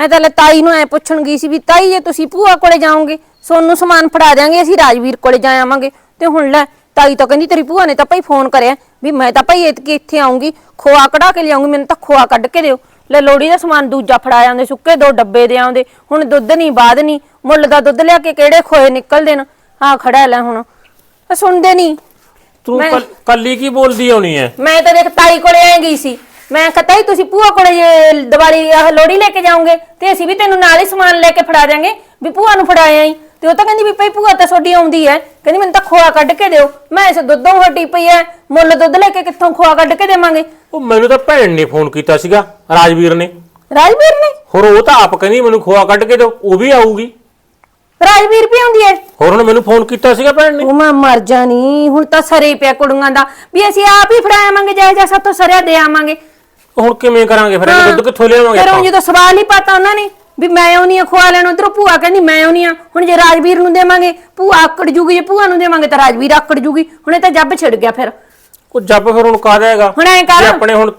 ਮੈਂ ਤਾਂ ਲੈ ਤਾਈ ਨੂੰ ਐ ਪੁੱਛਣ ਗਈ ਸੀ ਵੀ ਤਾਈ ਜੇ ਤੁਸੀਂ ਭੂਆ ਕੋਲੇ ਜਾਓਗੇ ਸੋਨੂੰ ਸਮਾਨ ਫੜਾ ਦਿਆਂਗੇ ਅਸੀਂ ਰਾਜਵੀਰ ਕੋਲੇ ਜਾ ਆਵਾਂਗੇ। ਤੇ ਹੁਣ ਲੈ ਤਾਈ ਤਾਂ ਕਹਿੰਦੀ ਤੇਰੀ ਭੂਆ ਨੇ ਤਾਂ ਭਾਈ ਫੋਨ ਕਰਿਆ ਵੀ ਮੈਂ ਤਾਂ ਭਾਈ ਇਤਕੀ ਇੱਥੇ ਆਉਂਗੀ ਖੋਆ ਕਢਾ ਕੇ ਲਿਆਉਂਗੀ ਮੈਨੂੰ ਤਾਂ ਖੋਆ ਕੱਢ ਕੇ ਦਿਓ। ਲੈ ਲੋੜੀ ਦਾ ਸਮਾਨ ਦੂਜਾ ਫੜਾ ਆਉਂਦੇ ਸੁੱਕੇ ਦੋ ਡੱਬੇ ਦੇ ਆਉਂਦੇ ਹੁਣ ਦੁੱਧ ਨਹੀਂ ਬਾਦ ਨਹੀਂ ਮੁੱਲ ਦਾ ਦੁੱਧ ਲਿਆ ਕੇ ਕਿਹੜੇ ਖੋਏ ਨਿਕਲਦੇ ਨੇ ਆ ਖੜਾ ਲੈ ਹੁਣ ਆ ਸੁਣਦੇ ਨਹੀਂ ਤੂੰ ਕੱਲ- ਕੱਲੀ ਕੀ ਬੋਲਦੀ ਹੋਣੀ ਐ? ਮੈਂ ਤਾਂ ਦੇਖ ਤਾਈ ਕੋਲੇ ਆ ਗਈ ਸੀ ਮੈਂ ਕਿਹਾ ਤਾਈ ਤੁਸੀਂ ਭੂਆ ਕੋਲੇ ਜੇ ਦੀਵਾਲੀ ਆਹ ਲੋੜੀ ਲੈ ਕੇ ਜਾਓਗੇ ਤੇ ਅਸੀਂ ਵੀ ਤੈਨੂੰ ਨਾਲ ਹੀ ਸਮਾਨ ਲੈ ਕੇ ਫੜਾ ਦਿਆਂਗੇ ਵੀ ਭੂਆ ਨੂੰ ਫੜਾਇਆ ਹੀ ਤੇ ਉਹ ਤਾਂ ਕਹਿੰਦੀ ਵੀ ਭਈ ਭੂਆ ਤਾਂ ਤੁਹਾਡੀ ਆਉਂਦੀ ਐ। ਕਹਿੰਦੀ ਮੈਨੂੰ ਤਾਂ ਖੋਆ ਕੱਢ ਕੇ ਦਿਓ। ਮੈਂ ਇਸ ਦੁੱਧੋਂ ਹੱਟੀ ਪਈ ਐ। ਮੁੱਲ ਦੁੱਧ ਲੈ ਕੇ ਕਿੱਥੋਂ ਖੋਆ ਕੱਢ ਕੇ ਦੇਵਾਂਗੇ? ਉਹ ਮੈਨੂੰ ਤਾਂ ਭੈਣ ਨੇ ਫੋਨ ਕੀਤਾ ਸੀਗਾ ਰਾਜਵੀਰ ਨੇ। ਰਾਜਵੀਰ ਨੇ? ਹੋਰ ਉਹ ਤਾਂ ਆਪ ਕਹਿੰਦੀ ਮੈਨੂੰ ਖੋਆ ਕੱਢ ਕੇ ਦਿਓ ਉਹ ਵੀ ਆਊਗੀ। ਰਾਜਵੀਰ ਵੀ ਆਉਂਦੀ ਐ? ਹੋਰ ਉਹਨੇ ਮੈਨੂੰ ਫੋਨ ਕੀਤਾ ਸੀਗਾ ਭੈਣ ਨੇ। ਉਹ ਮੈਂ ਮਰ ਜਾਣੀ ਹੁਣ ਤਾਂ ਸਰੇ ਪਿਆ ਕੁੜੀਆਂ ਦਾ। ਵੀ ਅਸੀਂ ਆਪ ਹੀ ਫੜਾਵਾਂਗੇ ਜਾਇ ਜਾ ਸਾਤੋਂ ਸਰਿਆ ਦੇ ਆਵਾਂਗੇ। ਹੁਣ ਕਿਵੇਂ ਕਰਾਂਗੇ ਫਿਰ? ਦੁੱਧ ਕਿੱਥੋਂ ਲਿਆਵਾਂਗੇ ਫਿਰ ਆਪਾਂ? ਜਦੋਂ ਸਵਾਲ ਹੀ ਪਤਾ ਉਹਨਾਂ ਨੇ ਵੀ ਮੈਂ ਆਉਣੀ ਆ ਖਵਾ ਲੈਣ ਉਧਰੋਂ ਭੂਆ ਕਹਿੰਦੀ ਮੈਂ ਆਉਣੀ ਆ। ਹੁਣ ਜੇ ਰਾਜਵੀਰ ਨੂੰ ਦੇਵਾਂਗੇ ਭੂਆ ਆਕੜ ਜੂਗੀ ਜੇ ਭੂਆ ਨੂੰ ਦੇਵਾਂਗੇ ਤਾਂ ਰਾਜਵੀਰ ਆਕੜ ਜੂਗੀ। ਹੁਣ ਇਹ ਤਾਂ ਜੱਬ ਛਿੜ ਗਿਆ ਫਿਰ। ਉਹ ਜੱਬ ਫਿਰ ਹੁਣ ਕਾਹਦਾ ਹੈਗਾ? ਹੁਣ ਐਂ ਕਰ। ਜੇ ਆਪਣੇ ਹੁਣ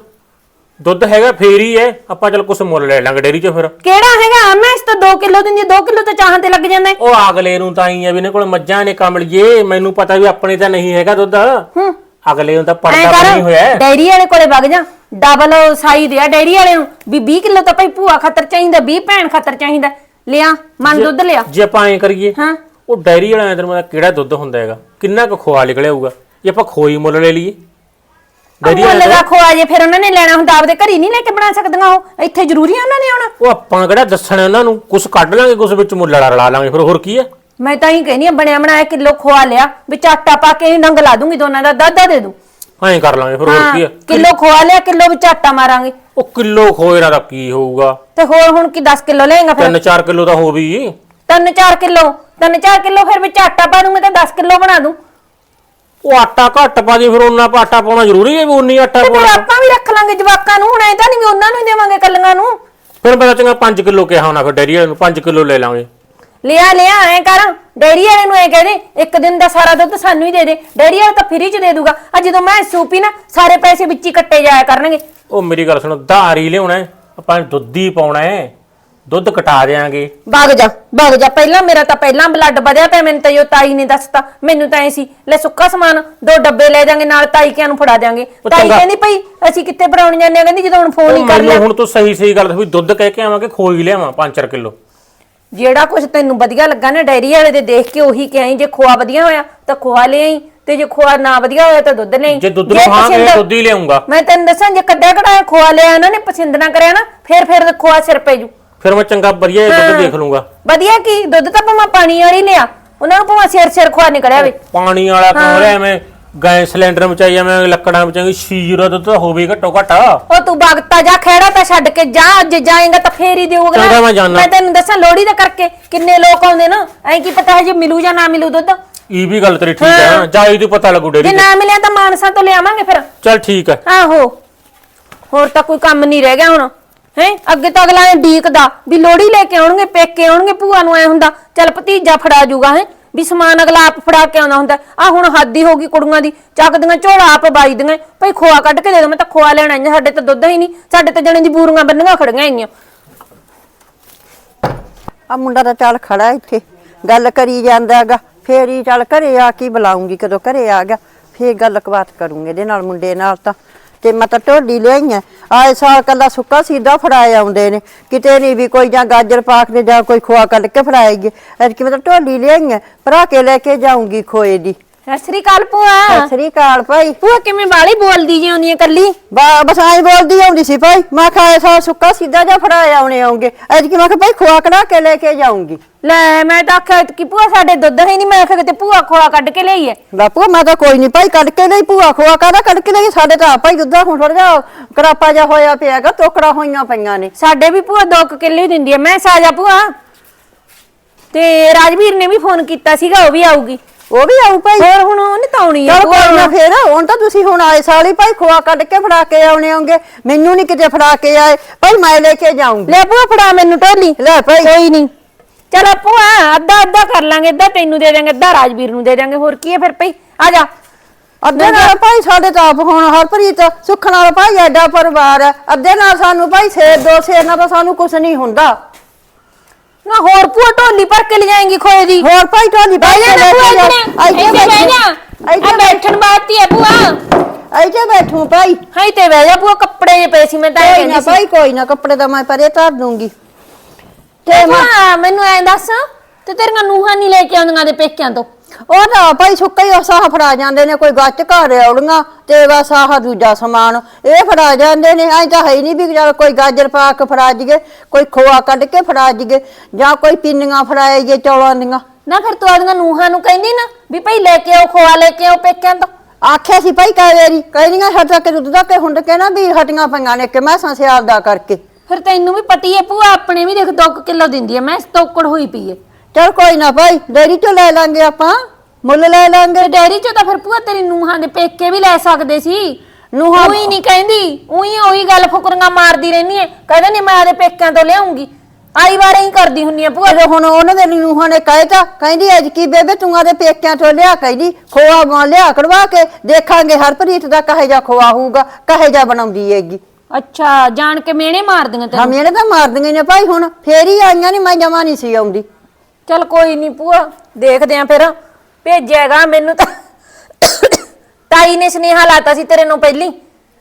ਦੁੱਧ ਹੈਗਾ ਫੇਰ ਹੀ ਐ ਆਪਾਂ ਚਲ ਕੁਛ ਮੁੱਲ ਲੈ ਲਾਂਗੇ ਡੇਰੀ 'ਚ ਫਿਰ। ਕਿਹੜਾ ਹੈਗਾ? ਮੈਂ ਇਸ ਤੋਂ 2 ਕਿਲੋ ਦਿੰਦੀ 2 ਕਿਲੋ ਤਾਂ ਚਾਹਾਂ ਤੇ ਲੱਗ ਜਾਂਦਾ ਹੈ। ਉਹ ਅਗਲੇ ਨੂੰ ਤਾਂ ਹੀ ਆ ਵੀ ਇਹਨਾਂ ਕੋਲ ਮੱਝਾਂ ਨੇ ਕਮਲੀਏ ਮੈਨੂੰ ਪਤਾ ਵੀ ਆਪਣੇ ਤਾਂ ਨਹੀਂ ਹੈਗਾ ਦੁੱਧ। ਹੂੰ। ਅਗਲੇ ਨੂੰ ਤਾਂ ਐਂ ਪਰਦਾ ਬਣੀ ਹੋਇਆ ਕਰ ਹੈ। ਡੈਰੀ ਵਾਲੇ ਕੋਲੇ ਵਗ ਜਾ। ਡਬਲ ਸਾਈ ਦਿਆ ਡੈਰੀ ਵਾਲੇ ਨੂੰ। ਵੀ 20 ਕਿਲੋ ਤਾਂ ਭਾਈ ਭੂਆ ਖਾਤਰ ਚਾਹੀਦਾ 20 ਭੈਣ ਖਾਤਰ ਚਾਹੀਦਾ। ਲਿਆ ਮਨ ਦੁੱਧ ਲਿਆ। ਜੇ ਆਪਾਂ ਐਂ ਕਰੀਏ ਹਾਂ। ਉਹ ਡੈਰੀ ਵਾਲਾ ਤੈਨੂੰ ਪਤਾ ਕਿਹੜਾ ਦੁੱਧ ਹੁੰਦਾ ਹੈਗਾ? ਕਿੰਨਾ ਕੁ ਖੋਆ ਨਿਕਲਿਆ ਹੋਊਗਾ? ਜੇ ਆਪਾਂ ਖੋਈ ਮੁੱਲ ਲੈ ਲਈਏ। ਡੈਰੀ ਮੁੱਲ ਵਾਲਾ ਦਾ ਖੋਆ ਜੇ ਫਿਰ ਉਹਨਾਂ ਨੇ ਲੈਣਾ ਹੁੰਦਾ ਆਪਦੇ ਘਰੀ ਨਹੀਂ ਲੈ ਕੇ ਬਣਾ ਸਕਦੀਆਂ ਉਹ। ਇੱਥੇ ਜ਼ਰੂਰੀ ਆ ਉਹਨਾਂ ਨੇ ਆਉਣਾ। ਉਹ ਆਪਾਂ ਕਿਹੜਾ ਦੱਸਣਾ ਉਹਨਾਂ ਨੂੰ? ਕੁਛ ਕੱਢ ਲਾਂਗੇ ਕੁਛ ਵਿੱਚ ਮੁੱਲ ਰਲਾ ਰਲਾ ਲਾਂਗੇ। ਫਿਰ ਹੋਰ ਕੀ ਹੈ ਮੈਂ ਤਾਂ ਹੀ ਕਹਿੰਦੀ ਆ ਬਣਿਆ ਬਣਾਇਆ ਕਿਲੋ ਖੋਆ ਲਿਆ ਵਿੱਚ ਆਟਾ ਪਾ ਕੇ ਨੰਗ ਲਾ ਦੂੰਗੀ ਦੋਨਾਂ ਦਾ ਦਾਦਾ ਦੇ ਦੂੰ। ਐਂ ਕਰ ਲਾਂਗੇ ਫਿਰ ਹੋਰ ਕੀ ਹੈ ਕਿਲੋ ਖੋਆ ਲਿਆ ਕਿਲੋ ਵਿੱਚ ਆਟਾ ਮਾਰਾਂਗੇ। ਉਹ ਕਿਲੋ ਖੋਏ ਦਾ ਕੀ ਹੋਊਗਾ? ਤੇ ਹੋਰ ਹੁਣ ਕੀ 10 ਕਿਲੋ ਲਏਗਾ ਫਿਰ? 3-4 ਕਿਲੋ ਤਾਂ ਹੋ ਵੀ। ਤਿੰਨ ਚਾਰ ਕਿਲੋ ਤਿੰਨ ਚਾਰ ਕਿਲੋ ਫਿਰ ਵਿੱਚ ਆਟਾ ਪਾ ਦੂੰਗੇ ਤਾਂ 10 ਕਿਲੋ ਬਣਾ ਦੂੰ। ਉਹ ਆਟਾ ਘੱਟ ਪਾ ਦੇ ਫਿਰ ਉਹਨਾਂ ਆਟਾ ਪਾਉਣਾ ਜ਼ਰੂਰੀ ਹੈ ਵੀ ਉਨੀ ਆਟਾ ਤੇ ਫਿਰ ਪਾਉਣਾ। ਆਪਾਂ ਵੀ ਰੱਖ ਲਾਂਗੇ ਜਵਾਕਾਂ ਨੂੰ ਹੁਣ ਐ ਤਾਂ ਨਹੀਂ ਵੀ ਉਹਨਾਂ ਨੂੰ ਹੀ ਦੇਵਾਂਗੇ ਕੱਲੀਆਂ ਨੂੰ। ਫਿਰ ਪਤਾ ਚੰਗਾ 5 ਕਿਲੋ ਕਿਹਾ ਹੋਣਾ ਫਿਰ ਡੈਰੀ ਵਾਲੇ ਨੂੰ 5 ਕਿਲੋ ਲੈ ਲਾਂਗੇ। ਲਿਆ ਲਿਆ ਐ ਕਰ। ਡੈਰੀ ਵਾਲੇ ਨੂੰ ਐ ਕਹਦੇ ਇੱਕ ਦਿਨ ਦਾ ਸਾਰਾ ਦੁੱਧ ਸਾਨੂੰ ਹੀ ਦੇ ਦੇ। ਡੈਰੀ ਵਾਲਾ ਤਾਂ ਫ੍ਰੀ ਚ ਦੇ ਦੂਗਾ। ਆ ਜਦੋਂ ਮੈਂ ਸੂਪੀ ਨਾ ਸਾਰੇ ਪੈਸੇ ਵਿੱਚ ਹੀ ਕੱਟੇ ਜਾਇਆ ਕਰਨਗੇ। ਉਹ ਮੇਰੀ ਗੱਲ ਸੁਣੋ ਧਾਰ ਲਿਆਉਣਾ ਹੈ, ਆਪਾਂ ਦੁੱਧ ਹੀ ਪਾਉਣਾ ਹੈ। ਦੁੱਧ ਕਟਾ ਦੇਾਂਗੇ ਭੱਗ ਜਾ ਭੱਗ ਜਾ। ਪਹਿਲਾਂ ਮੇਰਾ ਤਾਂ ਪਹਿਲਾਂ ਬਲੱਡ ਵਧਿਆ ਪਿਆ ਮੈਨੂੰ ਤਾਂ ਜੋ ਤਾਈ ਨੇ ਦੱਸਤਾ। ਮੈਨੂੰ ਤਾਂ ਐ ਸੀ ਲੈ ਸੁੱਕਾ ਸਮਾਨ ਦੋ ਡੱਬੇ ਲੈ ਜਾਾਂਗੇ ਨਾਲ ਤਾਈ ਕਿਆਂ ਨੂੰ ਫੜਾ ਦਿਆਂਗੇ। ਤਾਈ ਚੰਗਾ। ਕਹਿੰਦੀ ਭਈ ਅਸੀਂ ਕਿੱਥੇ ਫੜਾਉਣ ਜਾਂਦੇ ਆ? ਕਹਿੰਦੀ ਜਦੋਂ ਹੁਣ ਫੋਨ ਹੀ ਕਰ ਮੈਨੂੰ ਲਿਆ। ਹੁਣ ਤੂੰ ਸਹੀ ਸਹੀ ਗੱਲ ਦੱਸ ਵੀ ਦੁੱਧ ਕਹਿ ਕੇ ਆਵਾਂਗੇ ਖੋਈ ਲਿਆਵਾਂ 5-4 ਕਿਲੋ। ਜਿਹੜਾ ਕੁਝ ਤੈਨੂੰ ਵਧੀਆ ਲੱਗਾ ਨਾ ਡੈਰੀ ਵਾਲੇ ਦੇ ਦੇਖ ਕੇ ਉਹੀ ਕਹੀਂ ਜੇ ਖੋਆ ਵਧੀਆ ਹੋਇਆ ਤਾਂ ਖੋਆ ਲੈ ਆਈ ਤੇ ਜੇ ਖੋਆ ਨਾ ਵਧੀਆ ਹੋਇਆ ਤਾਂ ਦੁੱਧ ਆਈ। ਜੇ ਦੁੱਧ ਪਸੰਦ- ਦੁੱਧ ਹੀ ਲਿਆਉਂਗਾ ਮੈਂ ਤੈਨੂੰ ਦੱਸਾਂ ਜੇ ਕੱਢਿਆ ਕਢਾਇਆ ਖੋਆ ਲਿਆ ਇਹਨਾਂ ਨੇ ਪਸੰਦ ਨਾ ਕਰਿਆ ਨਾ ਫੇਰ ਫੇਰ ਖੋਆ ਸਿਰ ਪੈ ਜੂ। ਫਿਰ ਮੈਂ ਚੰਗਾ ਵਧੀਆ ਜਿਹਾ ਦੁੱਧ ਦੇਖ ਲੂੰਗਾ ਵਧੀਆ ਕੀ? ਦੁੱਧ ਤਾਂ ਭਾਵੇਂ ਪਾਣੀ ਵਾਲੀ ਲਿਆ ਉਹਨਾਂ ਨੂੰ ਭਾਵੇਂ ਸਿਰ ਸਿਰ ਖੋਆ ਨਿਕਲਿਆ ਵੇ ਪਾਣੀ ਵਾਲਾ ਲਿਆ ਮੈਂ ਗੈਸ ਸਿਲੰਡਰ ਮਚਾਈ ਮੈਂ ਲੱਕੜਾਂ ਮਚਾਈ ਸ਼ੀਰਾ ਦੁੱਧ ਤਾਂ ਹੋਵੇ ਘੱਟੋ ਘੱਟ। ਉਹ ਤੂੰ ਭਗਤਾ ਜਾ ਖੇੜਾ ਤਾਂ ਛੱਡ ਕੇ ਜਾ ਜੇ ਜਾਏਗਾ ਤਾਂ ਫੇਰ ਹੀ ਦੇਊਗਾ। ਚੰਗਾ ਮੈਂ ਜਾਨਾ। ਮੈਂ ਤੈਨੂੰ ਦੱਸਾਂ ਲੋੜੀ ਦਾ ਕਰਕੇ ਕਿੰਨੇ ਲੋਕ ਆਉਂਦੇ ਨਾ ਐਂ ਕੀ ਪਤਾ ਹੈ ਜੇ ਮਿਲੂ ਜਾਂ ਨਾ ਮਿਲੂ ਦੁੱਧ। ਇਹ ਵੀ ਗੱਲ ਤੇਰੀ ਠੀਕ ਹੈ। ਜਾਈ ਤੂੰ ਪਤਾ ਲੱਗੂ ਜੇ ਡੇਰੀ ਨਾ ਮਿਲਿਆ ਤਾਂ ਮਾਨਸਾ ਤੋਂ ਲਿਆਵਾਂਗੇ ਫਿਰ। ਚੱਲ ਠੀਕ ਹੈ ਆਹੋ। ਹੋਰ ਤਾਂ ਕੋਈ ਕੰਮ ਨਹੀਂ ਰਹਿ ਗਿਆ ਹੁਣ। ਹੈ? ਅੱਗੇ ਤਾਂ ਅਗਲਾ ਨੇ ਡੀਕਦਾ ਵੀ ਲੋੜੀ ਲੈ ਕੇ ਆਉਣਗੇ ਪੇਕੇ ਆਉਣਗੇ ਭੂਆ ਨੂੰ ਐ ਹੁੰਦਾ ਚੱਲ ਭਤੀਜਾ ਫੜਾ ਜੂਗਾ ਹੈ? ਵੀ ਸਮਾਨ ਅਗਲਾ ਆਪ ਫੜਾ ਕੇ ਆਉਂਦਾ ਹੁੰਦਾ। ਆ ਹੁਣ ਹੱਦ ਹੋ ਗਈ ਕੁੜੀਆਂ ਦੀ। ਚੱਕਦੀਆਂ ਝੋਲਾ ਆਪ ਬਾਈਦੀਆਂ ਭਈ ਖੋਆ ਕੱਢ ਕੇ ਦੇ ਦੋ, ਮੈਂ ਤਾਂ ਖੋਆ ਲੈਣਾ ਆਈ ਸਾਡੇ ਤਾਂ ਦੁੱਧ ਹੀ ਨਹੀਂ। ਸਾਡੇ ਤਾਂ ਜਣੇ ਦੀ ਬੂਰੀਆਂ ਬੰਨੀਆਂ ਖੜੀਆਂ ਆਈਆਂ ਆ ਮੁੰਡਾ ਤਾਂ ਚੱਲ ਖੜਾ ਇੱਥੇ। ਗੱਲ ਕਰੀ ਜਾਂਦਾਗਾ ਫੇਰ ਹੀ ਚੱਲ ਘਰੇ ਆ ਕੀ ਬੁਲਾਉਂਗੀ, ਕਦੋਂ ਘਰੇ ਆ ਗਿਆ। ਫੇਰ ਗੱਲ ਕਬਾਤ ਕਰੂੰਗੇ ਇਹਦੇ ਨਾਲ, ਮੁੰਡੇ ਨਾਲ ਤਾਂ। ਤੇ ਮੈਂ ਤਾਂ ਢੋਲੀ ਲਿਆਈ ਆ। ਆਏ ਸਾਲ ਕੱਲਾ ਸੁੱਕਾ ਸੀਦਾ ਫੜਾਏ ਆਉਂਦੇ ਨੇ। ਕਿਤੇ ਨਹੀਂ ਵੀ ਕੋਈ ਜਾਂ ਗਾਜਰ ਪਾਕ ਦੇ ਜਾਂ ਕੋਈ ਖੋਆ ਕੱਢ ਕੇ ਫੜਾਏਗੀ। ਐਤਕੀ ਮੈਂ ਤਾਂ ਢੋਲੀ ਲਿਆਈ ਐ ਭਰਾ ਕੇ ਲੈ ਕੇ ਜਾਊਂਗੀ ਖੋਏ ਦੀ। ਸਤਿ ਸ੍ਰੀ ਅਕਾਲ ਭੂਆ। ਸਤਿ ਸ੍ਰੀ ਅਕਾਲ ਭਾਈ। ਭੂਆ ਕਿਵੇਂ ਬਾਲੀ ਬੋਲਦੀ ਜੀ ਆਉਂਦੀ ਹੈ ਕੱਲੀ ਬਾ- ਬਸ ਆਈ ਬੋਲਦੀ ਆਉਂਦੀ ਸੀ ਭਾਈ। ਮੈਂ ਖਾਏ ਸਾਲ ਸੁੱਕਾ ਸੀਦਾ ਜਾਂ ਫੜਾਏ ਆਉਣੇ ਆਉਂਗੇ। ਐਤਕੀ ਮੈਂ ਕਿਹਾ ਭਾਈ ਖੋਆ ਕਢਾ ਕੇ ਲੈ ਕੇ ਜਾਊਂਗੀ। ਲੈ ਮੈਂ ਤਾਂ ਆਖਿਆ ਕਿ ਭੂਆ ਸਾਡੇ ਦੁੱਧ ਹੀ ਨਹੀਂ ਮੈਂ ਆਖਿਆ ਕਿਤੇ ਭੂਆ ਖੋਆ ਕੱਢ ਕੇ ਲਈ ਹੈ ਬਾਪੂ ਮੈਂ ਤਾਂ ਕੋਈ ਨਹੀਂ ਭਾਈ ਕੱਢ ਕੇ ਲਈ ਭੂਆ ਖੋਆ ਕਾਹਦਾ ਕੱਢ ਕੇ ਲਈ ਸਾਡੇ ਤਾਂ ਭਾਈ ਦੁੱਧਾ ਹੁਣ ਥੋੜਾ ਜਿਹਾ ਕਰਾਪਾ ਜਿਹਾ ਹੋਇਆ ਪਿਆਗਾ ਟੋਕਰਾ ਹੋਈਆਂ ਪਈਆਂ ਨੇ। ਸਾਡੇ ਵੀ ਭੂਆ ਦੋ ਕੁ ਕਿੱਲੇ ਹੀ ਦਿੰਦੀ ਐ ਮੈਂ ਸਾਜਾ ਭੂਆ। ਤੇ ਰਾਜਵੀਰ ਨੇ ਵੀ ਫੋਨ ਕੀਤਾ ਸੀਗਾ ਉਹ ਵੀ ਆਊਗੀ। ਉਹ ਵੀ ਆਉ ਭਾਈ। ਹੋਰ ਹੁਣ ਉਹਨੇ ਤਾਂ ਆਉਣੀ ਆ। ਚਲ ਕੋਈ ਨਾ। ਫੇਰ ਹੁਣ ਤਾਂ ਤੁਸੀਂ ਹੁਣ ਆਏ ਸਾਲ ਹੀ ਭਾਈ ਖੋਆ ਕੱਢ ਕੇ ਫੜਾ ਕੇ ਆਉਣੇ ਹੋਗੇ ਮੈਨੂੰ ਨਹੀਂ ਕਿਤੇ ਫੜਾ ਕੇ ਆਏ। ਭਾਈ ਮੈਂ ਲੈ ਕੇ ਜਾਊਂਗੀ। ਲੈ ਭੂਆ ਫੜਾ ਮੈਨੂੰ ਢੋਲੀ ਲੈ ਭਾਈ। ਕੋਈ ਨਹੀਂ ਚਲ ਭੂਆ ਅੱਧਾ ਅੱਧਾ ਕਰ ਲਾਂਗੇ ਅੱਧਾ ਤੈਨੂੰ ਦੇ ਦਾਂਗੇ ਅੱਧਾ ਰਾਜਵੀਰ ਨੂੰ ਦੇ ਦਾਂਗੇ ਹੋਰ ਕੀ ਹੈ ਫਿਰ ਭਈ? ਆ ਜਾ। ਅੱਧੇ ਨਾਲ ਭਾਈ ਸਾਡੇ ਤਾਂ ਆਪ ਹੁਣ ਹਰਪ੍ਰੀਤ ਸੁੱਖ ਨਾਲ ਭਾਈ ਐਡਾ ਪਰਿਵਾਰ ਹੈ। ਅੱਧੇ ਨਾਲ ਸਾਨੂੰ ਭਾਈ ਸੇਰ ਦੋ ਸੇਰ ਨਾਲ ਤਾਂ ਸਾਨੂੰ ਕੁਝ ਨਹੀਂ ਹੁੰਦਾ। ਨਾ ਹੋਰ ਭੂਆ ਢੋਲੀ ਭਰ ਕੇ ਲੈ ਜਾਏਂਗੀ ਖੋਏ ਦੀ। ਹੋਰ ਭਾਈ ਢੋਲੀ ਬਹਿ ਜਾ ਨਾ ਭੂਆ ਇੱਥੇ ਇੱਥੇ ਬਹਿ ਜਾ। ਆ ਇੱਥੇ ਬੈਠਣ ਬਾਤੀ ਹੈ ਭੂਆ। ਇੱਥੇ ਬੈਠੂ ਭਾਈ। ਹਾਈ ਤੇ ਬਹਿ ਜਾ ਭੂਆ ਕੱਪੜੇ ਜੇ ਪਏ ਸੀ ਮੈਂ ਤਾਂ ਇਹ ਕੋਈ ਨਾ ਕਹਿੰਦੀ ਸੀ। ਭਾਈ ਕੋਈ ਨਾ ਕੱਪੜੇ ਤਾਂ ਮੈਂ ਪਰੇ ਧਰ ਦੂੰਗੀ। ਤੇ ਭੂਆ ਮੈਨੂੰ ਐਂ ਦੱਸ ਤੇ ਤੇਰੀਆਂ ਨੂਹਾਂ ਨਹੀਂ ਲੈ ਕੇ ਆਉਂਦੀਆਂ ਦੇ ਪੇਕਿਆਂ ਤੋਂ। ਉਹ ਨਾ ਭਾਈ ਸੁੱਕਾ ਹੀ ਉਹ ਸਾਹ ਫੜਾ ਜਾਂਦੇ ਨੇ ਕੋਈ ਗੱਚ ਘਰ ਔੜੀਆਂ ਤੇ ਬਸ ਆਹ ਦੂਜਾ ਸਮਾਨ। ਇਹ ਫੜਾ ਜਾਂਦੇ ਨੇ ਐਂ ਤਾਂ ਹੈ ਹੀ ਨਹੀਂ ਵੀ ਚੱਲ ਕੋਈ ਗਾਜਰ ਪਾ ਕੇ ਫੜਾ ਜੀਏ ਕੋਈ ਖੋਆ ਕੱਢ ਕੇ ਫੜਾ ਜੀਏ ਜਾਂ ਕੋਈ ਪਿੰਨੀਆਂ ਫੜਾਈਏ ਚੌਲਾਂ ਦੀਆਂ। ਨਾ ਫਿਰ ਤੂੰ ਆਦੀਆਂ ਨੂਹਾਂ ਨੂੰ ਕਹਿੰਦੀ ਨਾ ਵੀ ਭਾਈ ਲੈ ਕੇ ਆਓ ਖੋਆ ਲੈ ਕੇ ਆਓ ਪੇਕਿਆਂ ਤੋਂ। ਆਖਿਆ ਸੀ ਭਾਈ ਕਈ ਵਾਰੀ ਕਹਿੰਦੀਆਂ ਹਟਾ ਕੇ ਦੁੱਧ ਦਾ ਕੇ ਹੁੰਡ ਕੇ ਨਾ ਵੀ ਹਟੀਆਂ ਪਈਆਂ ਨੇ ਕਿ ਮੈਂ ਸਿਆਲ ਦਾ ਕਰਕੇ। ਫਿਰ ਤੈਨੂੰ ਵੀ ਪਤੀ ਹੈ ਭੂਆ ਆਪਣੇ ਵੀ ਦੇਖ 2 ਕਿਲੋ ਦਿੰਦੀ ਹੈ ਮੈਂ ਤੋਕੜ ਹੋਈ ਪਈ ਹੈ। ਚਲ ਕੋਈ ਨਾ ਭਾਈ ਡੇਰੀ ਤੋਂ ਲੈ ਲਾਂਗੇ ਆਪਾਂ। ਮੁੱਲ ਲੈ ਲਾਂਗੇ। ਤੇ ਡੈਰੀ ਚੋਂ ਤਾਂ ਫਿਰ ਭੂਆ ਤੇਰੀ ਨੂਹਾਂ ਦੇ ਪੇਕੇ ਵੀ ਲੈ ਸਕਦੇ ਸੀ। ਨੂੰਹਾਂ- ਉਹੀ ਨਹੀਂ ਕਹਿੰਦੀ ਉਹੀ ਉਹੀ ਗੱਲ ਫੁਕਰੀਆਂ ਮਾਰਦੀ ਰਹਿੰਦੀ ਹੈ ਕਹਿੰਦਾ ਨਹੀਂ ਮੈਂ ਆਦੇ ਪੇਕਿਆਂ ਤੋਂ ਲਿਆਉਂਗੀ। ਆਈ ਵਾਰੇ ਹੀ ਕਰਦੀ ਹੁੰਨੀ ਆ ਭੂਆ। ਜਦੋਂ ਹੁਣ ਉਹਨਾਂ ਦੇ ਨੂੰਹਾਂ ਨੇ ਕਹਿਤਾ ਕਹਿੰਦੀ ਅੱਜ ਕੀ ਬੇਬੇ ਤੂੰ ਆਦੇ ਪੇਕਿਆਂ ਤੋਂ ਲਿਆ ਕਹਿੰਦੀ ਖੋਆ ਮਾਂ ਲਿਆ ਕਢਵਾ ਕੇ ਦੇਖਾਂਗੇ ਹਰਪ੍ਰੀਤ ਦਾ ਕਹੇ ਜਾ ਖੋਆ ਹੋਊਗਾ ਕਹੇ ਜਾ ਬਣਾਉਂਦੀ ਹੈਗੀ। ਅੱਛਾ ਜਾਣ ਕੇ ਮੇਣੇ ਮਾਰਦੀਆਂ ਤੈਨੂੰ। ਹਮ ਇਹਨੇ ਤਾਂ ਮਾਰਦੀਆਂ ਨੇ ਭਾਈ ਹੁਣ ਫੇਰ ਹੀ ਆਈਆਂ ਨਹੀਂ ਮੈਂ ਜਮਾ ਨਹੀਂ ਸੀ ਆਉਂਦੀ। ਚਲ ਕੋਈ ਨਹੀਂ ਭੂਆ ਦੇਖਦੇ ਆ ਫਿਰ। ਭੇਜਿਆਗਾ ਮੈਨੂੰ ਤਾਂ। ਤਾਈ ਨੇ ਸੁਨੇਹਾ ਲਾਤਾ ਸੀ ਤੇਰੇ ਨੂੰ ਪਹਿਲੀ।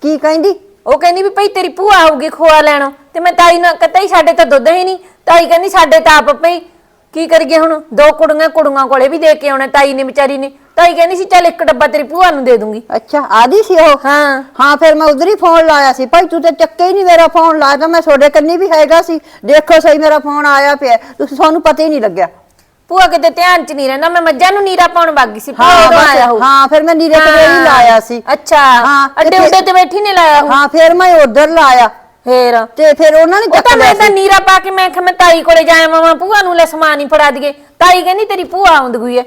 ਕੀ ਕਹਿੰਦੀ? ਉਹ ਕਹਿੰਦੀ ਵੀ ਭਾਈ ਤੇਰੀ ਭੂਆ ਆਊਗੀ ਖੋਆ ਲੈਣ। ਤੇ ਮੈਂ ਤਾਈ ਨਾਲ ਕਹਤਾ ਹੀ ਸਾਡੇ ਤਾਂ ਦੁੱਧ ਹੀ ਨਹੀਂ ਤਾਈ ਕਹਿੰਦੀ ਸਾਡੇ ਤਾਂ ਆਪ ਭਈ ਕੀ ਕਰੀਏ ਹੁਣ? ਦੋ ਕੁੜੀਆਂ ਕੁੜੀਆਂ ਕੋਲੇ ਵੀ ਦੇ ਕੇ ਆਉਣਾ ਤਾਈ ਨੇ ਵਿਚਾਰੀ ਨੇ। ਤਾਈ ਕਹਿੰਦੀ ਸੀ ਚੱਲ ਇੱਕ ਡੱਬਾ ਤੇਰੀ ਭੂਆ ਨੂੰ ਦੇ ਦੂੰਗੀ। ਅੱਛਾ ਆਦੀ ਸੀ ਉਹ? ਹਾਂ। ਹਾਂ ਫਿਰ ਮੈਂ ਉਧਰ ਹੀ ਫੋਨ ਲਾਇਆ ਸੀ। ਭਾਈ ਤੂੰ ਤੇ ਚੱਕੇ ਹੀ ਨਹੀਂ ਮੇਰਾ ਫੋਨ ਲਾਇਆ ਤਾਂ ਮੈਂ ਤੁਹਾਡੇ ਕੰਨੀ ਵੀ ਹੈਗਾ ਸੀ। ਦੇਖੋ ਸਹੀ ਮੇਰਾ ਫੋਨ ਆਇਆ ਪਿਆ। ਤੁਸੀਂ ਤੁਹਾਨੂੰ ਪਤਾ ਹੀ ਨਹੀਂ ਲੱਗਿਆ। ਭੂਆ ਕਿਤੇ ਧਿਆਨ ਚ ਨਹੀਂ ਰਹਿੰਦਾ ਮੈਂ ਮੱਝਾਂ ਨੂੰ ਨੀਰਾ ਪਾਉਣ ਬਾਗੀ ਸੀ ਭੂਆ ਹਾਂ ਉਦੋਂ ਬਸ, ਆਇਆ ਹੋਊ। ਹਾਂ ਫਿਰ ਮੈਂ ਨੀਰੇ ਤੇ ਹੀ ਲਾਇਆ ਸੀ। ਅੱਛਾ ਹਾਂ, ਅੱਡੇ ਉੱਡੇ ਤੇ ਬੈਠੀ ਨੇ ਲਾਇਆ ਹੋਊ? ਹਾਂ ਫਿਰ ਮੈਂ ਉਧਰ ਲਾਇਆ। ਫੇਰ? ਤੇ ਫਿਰ ਉਹਨਾਂ ਨੇ ਚੱਕ ਤਾਂ ਲਿਆ ਮੈਂ ਤਾਂ ਨੀਰਾ ਪਾ ਕੇ ਮੈਂ ਕਿਹਾ ਮੈਂ ਤਾਈ ਕੋਲੇ ਜਾਇਆ ਮਾਮਾ ਭੂਆ ਨੂੰ ਲੈ ਸਮਾਨ ਹੀ ਫੜਾ ਦਈਏ। ਤਾਈ ਕਹਿੰਦੀ ਤੇਰੀ ਭੂਆ ਆਉਂਦੀ ਹੋਈ ਹੈ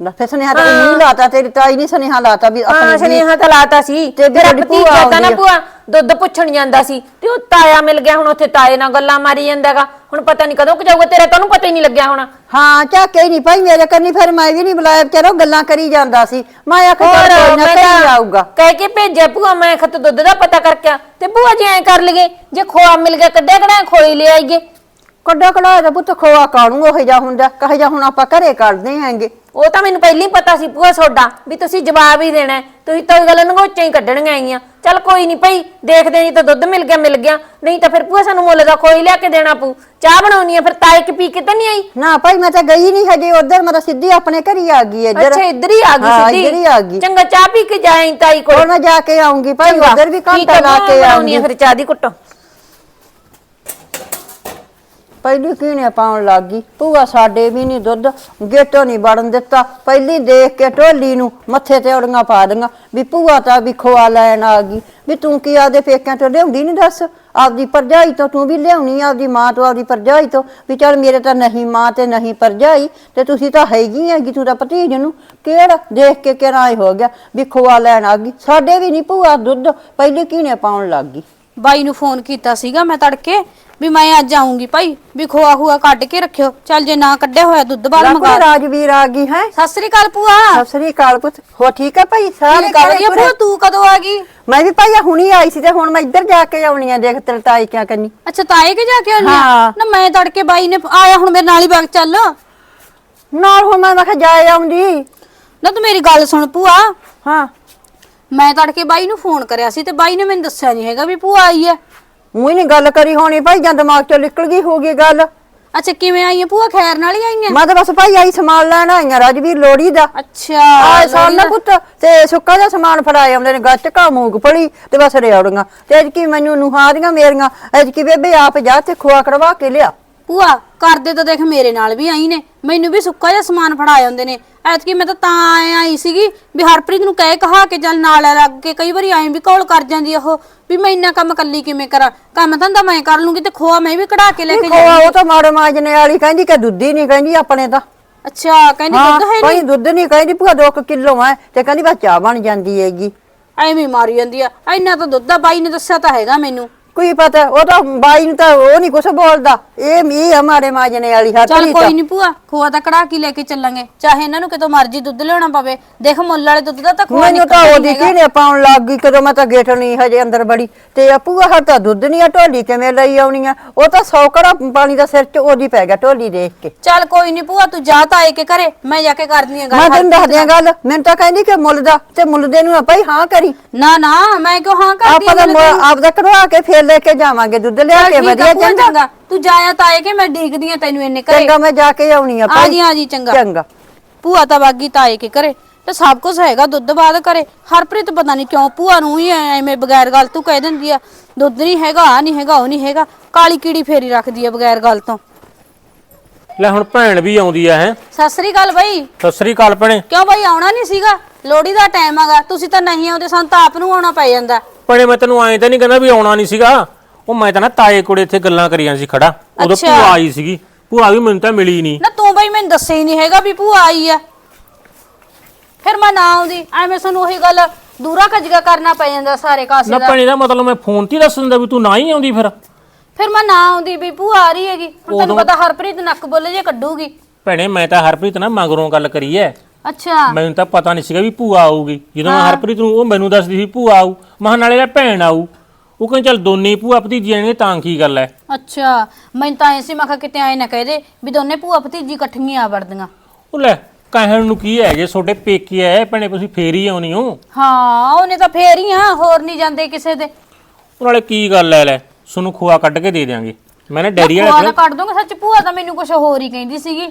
ਨਾ ਫਿਰ ਸੁਨੇਹਾ ਤਾਂ ਨਹੀਂ ਲਾਤਾ ਤੇਰੀ ਤਾਈ ਨਹੀਂ ਸੁਨੇਹਾ ਲਾਤਾ ਵੀ ਹਾਂ ਆਪਣੇ ਸੁਨੇਹਾ ਤਾਂ ਲਾਤਾ ਸੀ। ਤੇ ਤੇਰਾ ਤੁਹਾਡੀ ਭਤੀਜਾ ਭੂਆ ਤਾਂ ਨਾ ਆਉਂਦੀ ਆ। ਭੂਆ ਦੁੱਧ ਪੁੱਛਣ ਜਾਂਦਾ ਸੀ। ਤੇ ਉਹ ਤਾਇਆ ਮਿਲ ਗਿਆ ਹੁਣ ਉੱਥੇ ਤਾਏ ਨਾਲ ਗੱਲਾਂ ਮਾਰੀ ਜਾਂਦਾਗਾ। ਹੁਣ ਪਤਾ ਨਹੀਂ ਕਦੋਂ ਕੁ ਜਾਊਗਾ ਤੇਰਾ ਤੁਹਾਨੂੰ ਪਤਾ ਹੀ ਨਹੀਂ ਲੱਗਿਆ ਹੋਣਾ। ਹਾਂ ਝਾਕੇ ਹੀ ਨਹੀਂ ਭਾਈ ਮੇਰੇ ਕੰਨੀ ਫਿਰ ਮੈਂ ਵੀ ਨਹੀਂ ਬੁਲਾਇਆ ਵਿਚਾਰਾ ਉਹ ਗੱਲਾਂ ਕਰੀ ਜਾਂਦਾ ਸੀ। ਮੈਂ ਆਖਿਆ ਚੱਲ ਕੋਈ ਨਾ ਮੈਂ ਤਾਂ ਆਊਗਾ। ਕਹਿ ਕੇ ਭੇਜਿਆ ਭੂਆ ਮੈਂ ਖਤ ਦੁੱਧ ਦਾ ਪਤਾ ਕਰਕੇ ਆ। ਤੇ ਭੂਆ ਜੀ ਐ ਕਰ ਲਈਏ ਜੇ ਖੋਆ ਮਿਲ ਗਿਆ ਕੱਢਿਆ ਕਢਾ ਖੋਈ ਲੈ ਆਈਏ। ਕੱਡਾ ਦਾ ਪੁੱਤ ਖੋਆ ਕਾਣੂ ਉਹ ਜਾ ਹੁੰਦਾ ਕਹੇ ਜਾ ਹੁਣ ਆਪਾਂ ਘਰੇ ਕੱਢਦੇ ਆਂਗੇ ਉਹ ਤਾਂ ਮੈਨੂੰ ਪਹਿਲਾਂ ਹੀ ਪਤਾ ਸੀ ਭੂਆ ਸੋਡਾ ਵੀ ਤੁਸੀਂ ਜਵਾਬ ਹੀ ਦੇਣਾ ਹੈ। ਤੁਸੀਂ ਤਾਂ ਇਹ ਗੱਲ ਨਗੋਚਾਂ ਹੀ ਕੱਢਣੀਆਂ ਆਈਆਂ। ਚੱਲ ਕੋਈ ਨਹੀਂ ਭਾਈ ਦੇਖਦੇ ਹਾਂ ਜੀ ਤਾਂ ਦੁੱਧ ਮਿਲ ਗਿਆ ਮਿਲ ਗਿਆ। ਨਹੀਂ ਤਾਂ ਫਿਰ ਭੂਆ ਸਾਨੂੰ ਮੁੱਲ ਦਾ ਕੋਈ ਲਿਆ ਕੇ ਦੇਣਾ ਪਊ। ਚਾਹ ਬਣਾਉਣੀ ਆ ਫਿਰ ਤਾਏ ਕੇ ਪੀ ਕੇ ਤਾਂ ਨਹੀਂ ਆਈ? ਨਾ ਭਾਈ ਮੈਂ ਤਾਂ ਗਈ ਨਹੀਂ ਹਜੇ ਉਧਰ ਮੈਂ ਤਾਂ ਸਿੱਧੀ ਆਪਣੇ ਘਰ ਹੀ ਆ ਗਈ ਇੱਧਰ। ਅੱਛਾ ਇੱਧਰ ਹੀ ਆ ਗਈ ਹਾਂ, ਸਿੱਧੀ? ਇੱਧਰ ਹੀ ਆ ਗਈ। ਚੰਗਾ ਚਾਹ ਪੀ ਕੇ ਜਾਈਂ ਤਾਈ ਕੋਲ। ਹੋਰ ਮੈਂ ਜਾ ਕੇ ਆਉਂਗੀ ਭਾਈ ਉਧਰ ਵੀ ਘੰਟਾ ਲਾ ਕੇ ਆਉਂਗੀ। ਫਿਰ ਚਾਹ ਦੀ ਕੁੱਟ ਪਹਿਲੀ ਕਿਹਨੇ ਪਾਉਣ ਲੱਗ ਗਈ। ਭੂਆ ਸਾਡੇ ਵੀ ਨਹੀਂ ਦੁੱਧ ਗੇਟੋਂ ਨਹੀਂ ਵੜਨ ਦਿੱਤਾ। ਪਹਿਲੀ ਦੇਖ ਕੇ ਢੋਲੀ ਨੂੰ ਮੱਥੇ ਤੇ ਔੜੀਆਂ ਪਾ ਦੀਆਂ। ਵੀ ਭੂਆ ਤਾਂ ਵੀ ਖੋਆ ਲੈਣ ਆ ਗਈ। ਵੀ ਤੂੰ ਕੀ ਆਦੇ ਪੇਕਿਆਂ ਤੋਂ ਲਿਆਉਂਦੀ ਨਹੀਂ ਦੱਸ? ਆਪਦੀ ਪਰਜਾਈ ਤੋਂ ਤੂੰ ਵੀ ਲਿਆਉਣੀ ਆ, ਆਪਦੀ ਮਾਂ ਤੋਂ ਆਪਦੀ ਪਰਜਾਈ ਤੋਂ। ਵੀ ਚੱਲ ਮੇਰੇ ਤਾਂ ਨਹੀਂ ਮਾਂ ਤੇ ਨਹੀਂ ਪਰਜਾਈ ਤੇ ਤੁਸੀਂ ਤਾਂ ਹੈਗੀ ਹੈਗੀ ਤੂੰ ਤਾਂ ਭਤੀਜ ਨੂੰ। ਕਿਹੜਾ ਦੇਖ ਕੇ ਕਿਹੜਾ ਹੋ ਗਿਆ ਵੀ ਖੋਆ ਲੈਣ ਆ ਗਈ। ਸਾਡੇ ਵੀ ਨਹੀਂ ਭੂਆ ਦੁੱਧ। ਪਹਿਲੀ ਕਿਹਨੇ ਪਾਉਣ ਲੱਗ ਗਈ। ਬਾਈ ਨੂੰ ਫੋਨ ਕੀਤਾ ਸੀਗਾ ਮੈਂ ਤੜਕੇ ਵੀ ਮੈਂ ਅੱਜ ਆਉਂਗੀ ਭਾਈ ਵੀ ਖੋਆ ਖੂਆ ਕੱਢ ਕੇ ਰੱਖਿਓ। ਚੱਲ ਜੇ ਨਾ ਕੱਢਿਆ ਹੋਇਆ ਦੁੱਧ ਬਾਲ ਲੱਖੋ ਮੰਗਾ ਰਾਜਵੀਰ ਆ ਗਈ ਹੈ। ਸਤਿ ਸ੍ਰੀ ਅਕਾਲ ਭੂਆ। ਸਤਿ ਸ੍ਰੀ ਅਕਾਲ ਪੁੱਤ। ਹੋ ਠੀਕ ਹੈ ਭਾਈ? ਸਾਰੇ ਠੀਕ ਆ ਵਧੀਆ? ਭੂਆ ਤੂੰ ਕਦੋਂ ਆ ਗਈ? ਮੈਂ ਵੀ ਭਾਈ ਹੁਣੀ ਆਈ ਸੀ ਤੇ ਹੁਣ ਮੈਂ ਇੱਧਰ ਜਾ ਕੇ ਆਉਣੀ ਆ ਦੇਖ ਤੇਰੇ ਤਾਈ ਕਿਆ ਕਰਨੀ ਅੱਛਾ ਤਾਏ ਕੇ ਜਾ ਕੇ ਆਉਣੀ ਆ? ਹਾਂ। ਨਾ ਮੈਂ ਤੜਕੇ ਬਾਈ ਨੇ ਆਇਆ ਹੁਣ ਮੇਰੇ ਨਾਲ ਹੀ ਬਾਗ ਚੱਲ। ਨਾਲ ਹੁਣ ਮੈਂ ਮੈਂ ਕਿਹਾ ਜਾ ਆਉਂਦੀ। ਨਾ ਤੂੰ ਮੇਰੀ ਗੱਲ ਸੁਣ ਭੂਆ। ਹਾਂ। ਮੈਂ ਤੜਕੇ ਬਾਈ ਨੂੰ ਫੋਨ ਕਰਿਆ ਸੀ ਤੇ ਬਾਈ ਨੇ ਮੈਨੂੰ ਦੱਸਿਆ ਨਹੀਂ ਹੈਗਾ ਵੀ ਭੂਆ ਆਈ ਹੈ। ਮੂੰਹ ਨਹੀਂ ਗੱਲ ਕਰੀ ਹੋਣੀ ਭਾਈ ਜਾਂ ਦਿਮਾਗ ਚੋਂ ਨਿਕਲ ਗਈ ਹੋਗੀ ਗੱਲ। ਅੱਛਾ ਕਿਵੇਂ ਆਈ ਹੈ ਭੂਆ? ਖੈਰ ਨਾਲ ਹੀ ਆਈ ਹੈ ਮੈਂ ਤਾਂ ਬਸ ਭਾਈ ਆਈ ਸਮਾਨ ਲੈਣ ਆਈਆਂ ਰਾਜਵੀਰ ਲੋੜੀ ਦਾ। ਅੱਛਾ ਆ ਸਾਲ ਨਾ ਦਾ- ਪੁੱਤ ਤੇ ਸੁੱਕਾ ਜਿਹਾ ਸਮਾਨ ਫੜਾਏ ਆਉਂਦੇ ਨੇ ਗੱਟਕਾ ਮੂੰਗਫਲੀ ਤੇ ਬਸ ਰਿਆੜੀਆਂ ਤੇ ਅੱਜ ਕੀ ਮੈਨੂੰ ਨੁਹਾ ਦੀਆਂ ਮੇਰੀਆਂ ਅੱਜ ਕੀ ਬੇਬੇ ਆਪ ਜਾ ਤੇ ਖੋਆ ਕੜਵਾ ਕੇ ਲਿਆ। ਭੂਆ ਕਰਦੇ ਤਾਂ ਦੇਖ ਮੇਰੇ ਨਾਲ ਵੀ ਆਈ ਨੇ। ਮੈਨੂੰ ਵੀ ਸੁੱਕਾ ਜਿਹਾ ਸਮਾਨ ਫੜਾ ਜਾਂਦੇ ਨੇ। ਐਤਕੀ ਮੈਂ ਤਾਂ ਤਾਂ ਆਏ ਆਈ ਸੀਗੀ ਵੀ ਹਰਪ੍ਰੀਤ ਨੂੰ ਕਹਿ ਕਹਾ ਕੇ ਚੱਲ ਨਾਲ ਲੱਗ ਕੇ ਕਈ ਵਾਰੀ ਆਏ ਵੀ ਕੌਲ ਕਰ ਜਾਂਦੀ ਆ ਉਹ ਵੀ ਮੈਂ ਇੰਨਾ ਕੰਮ ਕੱਲੀ ਕਿਵੇਂ ਕਰਾਂ? ਕੰਮ ਧੰਦਾ ਮੈਂ ਕਰ ਲੂੰਗੀ ਤੇ ਖੋਆ ਮੈਂ ਵੀ ਕਢਾ ਕੇ ਲੈ ਕੇ ਜਾਊਂਗੀ। ਉਹ ਤਾਂ ਮਾੜੇ ਮਾਜਨੇ ਵਾਲੀ ਕਹਿੰਦੀ ਕਿ ਦੁੱਧ ਹੀ ਨਹੀਂ ਕਹਿੰਦੀ ਆਪਣੇ ਤਾਂ। ਅੱਛਾ ਕਹਿੰਦੀ ਦੁੱਧ ਹੈ ਨਹੀਂ? ਦੁੱਧ ਨਹੀਂ ਕਹਿੰਦੀ ਭੂਆ 2 ਕਿਲੋ ਹੈ ਤੇ ਕਹਿੰਦੀ ਬਸ ਚਾਹ ਬਣ ਜਾਂਦੀ ਹੈਗੀ। ਐਵੇਂ ਮਾਰੀ ਜਾਂਦੀ ਆ। ਇੰਨਾ ਤਾਂ ਦੁੱਧ ਬਾਈ ਨੇ ਦੱਸਿਆ ਤਾਂ ਹੈਗਾ ਮੈਨੂੰ। ਕੋਈ ਪਤਾ ਉਹ ਤਾਂ ਬਾਈ ਨੂੰ ਤਾਂ ਉਹ ਨਹੀਂ ਕੁਛ ਬੋਲਦਾ। ਇਹ ਮੀ ਹਮਾਰੇ ਮਾਜਨੇ ਵਾਲੀ ਹੱਥ ਚੱਲ ਨਹੀਂ ਕੋਈ ਨਹੀਂ ਭੂਆ ਖੋਆ ਤਾਂ ਕੜਾ ਕੇ ਲੈ ਕੇ ਚੱਲਾਂਗੇ। ਚਾਹੇ ਇਹਨਾਂ ਨੂੰ ਕਿਤੋਂ ਮਰਜ਼ੀ ਦੁੱਧ ਲਿਆਉਣਾ ਪਵੇ। ਦੇਖ ਮੁੱਲ ਵਾਲੇ ਦੁੱਧ ਦਾ ਤਾਂ ਖੋਆ ਮੈਨੂੰ ਤਾਂ ਨਹੀਂ ਹੈਗਾ। ਕਿਹਨੇ ਪਾਉਣ ਲੱਗ ਗਈ ਕਦੋਂ ਮੈਂ ਤਾਂ ਗੇਟ ਨਹੀਂ ਹਜੇ ਅੰਦਰ ਬੜੀ ਤੇ ਆਪੂਆ ਹਰ ਤਾਂ ਦੁੱਧ ਨਹੀਂ ਆ ਢੋਲੀ ਕਿਵੇਂ ਲਈ ਆਉਣੀ ਆ? ਉਹ ਤਾਂ ਸੌ ਕੜਾ ਪਾਣੀ ਦਾ ਸਿਰ ਚ ਉਹਦੀ ਪੈ ਗਿਆ ਢੋਲੀ ਦੇਖ ਕੇ। ਚੱਲ ਕੋਈ ਨਹੀਂ ਭੂਆ ਤੂੰ ਜਾ ਤਾਂ ਆਏ ਕੇ ਘਰੇ ਮੈਂ ਜਾ ਕੇ ਕਰਦੀ ਆ ਮੈਂ ਗੱਲ ਤੈਨੂੰ ਦੱਸ ਦਿਆਂ ਗੱਲ ਮੈਨੂੰ ਤਾਂ ਕਹਿੰਦੀ ਕਿ ਮੁੱਲ ਦਾ ਤੇ ਮੁੱਲ ਦੇ ਨੂੰ ਆਪਾਂ ਹੀ ਹਾਂ ਕਰੀ। ਨਾ ਨਾ ਮੈਂ ਕਿਉਂ ਹਾਂ ਕਰਦੀ ਆਪਾਂ ਆ ਤਾਂ ਮੁੱਲ ਆਪਦਾ ਕਢਵਾ ਕੇ ਫੇਰ ਲੈ ਕੇ ਜਾਵਾਂਗੇ ਦੁੱਧ ਲਿਆ ਕੇ ਵਧੀਆ ਚੰਗਾ। ਚੰਗਾ। ਤੂੰ ਜਾਇਆ ਤਾਂ ਆਏ ਕੇ ਮੈਂ ਡੀਕਦੀ ਆ ਤੈਨੂੰ ਇੰਨੇ ਘਰੇ। ਚੰਗਾ ਮੈਂ ਜਾ ਕੇ ਆਉਣੀ ਆ ਆ ਭਾਈ ਜੀ ਆ ਜੀ ਚੰਗਾ। ਚੰਗਾ। ਭੂਆ ਤਾਂ ਬਾਗੀ ਤਾਂ ਆਏ ਕੇ ਘਰੇ। ਤੇ ਸਭ ਕੁਝ ਹੈਗਾ ਦੁੱਧ ਬਾਅਦ ਕਰੇ ਹਰਪ੍ਰੀਤ ਪਤਾ ਨਹੀਂ ਕਿਉਂ ਭੂਆ ਨੂੰ ਹੀ ਐਵੇਂ ਬਗੈਰ ਗੱਲ ਤੋਂ ਕਹਿ ਦਿੰਦੀ ਆ ਦੁੱਧ ਨਹੀਂ ਹੈਗਾ ਆ ਨਹੀਂ ਹੈਗਾ ਉਹ ਨਹੀਂ ਹੈਗਾ ਕਾਲੀ ਕੀੜੀ ਫੇਰੀ ਰੱਖਦੀ ਆ ਬਗੈਰ ਗੱਲ ਤੋਂ। ਲੈ ਹੁਣ ਭੈਣ ਵੀ ਆਉਂਦੀ ਆ ਹੈ। ਸਤਿ ਸ੍ਰੀ ਅਕਾਲ ਬਾਈ। ਸਤਿ ਸ੍ਰੀ ਅਕਾਲ ਭੈਣੇ। ਕਿਉਂ ਬਾਈ ਆਉਣਾ ਨਹੀਂ ਸੀਗਾ? ਲੋੜੀ ਦਾ ਟਾਈਮ ਆਗਾ ਤੁਸੀਂ ਤਾਂ ਨਹੀਂ ਆਉਂਦੇ ਸਾਨੂੰ ਤਾਂ ਆਪ ਨੂੰ ਆਉਣਾ ਪੈ ਜਾਂਦਾ। ਭੈਣੇ ਮੈਂ ਤੈਨੂੰ ਐਂ ਤਾਂ ਨਹੀਂ ਕਹਿੰਦਾ ਵੀ ਆਉਣਾ ਨਹੀਂ ਸੀਗਾ। ਉਹ ਮੈਂ ਤਾਂ ਨਾ ਤਾਏ ਕੋਲੇ ਇੱਥੇ ਗੱਲਾਂ ਕਰੀਆਂ ਸੀ ਖੜਾ। ਉਦੋਂ ਅੱਛਾ। ਭੂਆ ਆਈ ਸੀਗੀ। ਭੂਆ ਵੀ ਮੈਨੂੰ ਤਾਂ ਮਿਲੀ ਨਹੀਂ। ਨਾ ਤੂੰ ਬਾਈ ਮੈਨੂੰ ਦੱਸਿਆ ਹੀ ਨਹੀਂ ਹੈਗਾ ਵੀ ਭੂਆ ਆਈ ਆ। ਫਿਰ ਮੈਂ ਨਾ ਆਉਂਦੀ ਐਵੇਂ ਸਾਨੂੰ ਉਹੀ ਗੱਲ ਦੂਰਾ ਕਜਗਾ ਕਰਨਾ ਪੈ ਜਾਂਦਾ ਸਾਰੇ ਕਾਸੇ ਨਾ ਦਾ। ਭੈਣੇ ਦਾ ਮਤਲਬ ਮੈਂ ਫੋਨ ਤੇ ਹੀ ਦੱਸ ਦਿੰਦਾ ਵੀ ਤੂੰ ਨਾ ਹੀ ਆਉਂਦੀ ਫਿਰ। ਫਿਰ ਮੈਂ ਨਾ ਆਉਂਦੀ ਵੀ ਭੂਆ ਆ ਰਹੀ ਹੈਗੀ। ਹੁਣ ਤੈਨੂੰ ਪਤਾ ਹਰਪ੍ਰੀਤ ਨੱਕ ਬੋਲੇ ਜੇ ਕੱਢੂਗੀ। ਭੈਣੇ ਮੈਂ ਤਾਂ ਹਰਪ੍ਰੀਤ ਨਾਲ ਮਗਰੋਂ ਗੱਲ ਕਰੀ ਐ। ਅੱਛਾ। ਮੈਨੂੰ ਤਾਂ ਪਤਾ ਨਹੀਂ ਸੀਗਾ ਵੀ ਭੂਆ ਆਊਗੀ। ਜਦੋਂ ਮੈਂ ਹਰਪ੍ਰੀਤ ਨੂੰ ਉਹ ਮੈਨੂੰ ਦੱਸਦੀ ਸੀ ਭੂਆ ਆਊ। ਮਹਾਂ ਨਾਲੇ ਦਾ ਭੈਣ ਆਊ। ਉਹ ਕਹਿੰਦੇ ਚੱਲ ਦੋਨੇ ਭੂਆ ਭਤੀਜੀ ਆਣਗੇ ਤਾਂ ਕੀ ਗੱਲ ਐ? ਅੱਛਾ ਮੈਨੂੰ ਤਾਂ ਮੈਂ ਕਿਹਾ ਕਿਤੇ ਆਏ ਨਾ ਕਹਦੇ ਵੀ ਦੋਨੇ ਭੂਆ ਭਤੀਜੀ ਇਕੱਠੀਆਂ ਆ ਵੜਦੀਆਂ। ਉਹ ਲੈ ਕਹਿਣ ਨੂੰ ਕੀ ਹੈ ਜੇ ਤੁਹਾਡੇ ਪੇਕੇ ਐ ਭੈਣੇ ਤੁਸੀਂ ਫੇਰ ਹੀ ਆਉਣੀ ਹੋ। ਹਾਂ ਉਹਨੇ ਤਾਂ ਫੇਰ ਹੀ ਆ ਹੋਰ ਨਹੀਂ ਜਾਂਦੇ ਕਿਸੇ ਦੇ। ਉਹ ਨਾਲੇ ਕੀ ਗੱਲ ਐ ਲੈ ਤੁਹਾਨੂੰ ਖੋਆ ਕੱਢ ਕੇ ਦੇ ਦਿਆਂਗੇ। ਮੈਂ ਨਾ ਡੈਰੀ ਵਾਲੇ ਕੱਢ ਦੋਗੇ ਸੱਚ ਭੂਆ ਤਾਂ ਮੈਨੂੰ ਕੁਝ ਹੋਰ ਹੀ ਕਹਿੰਦੀ ਸੀਗੀ।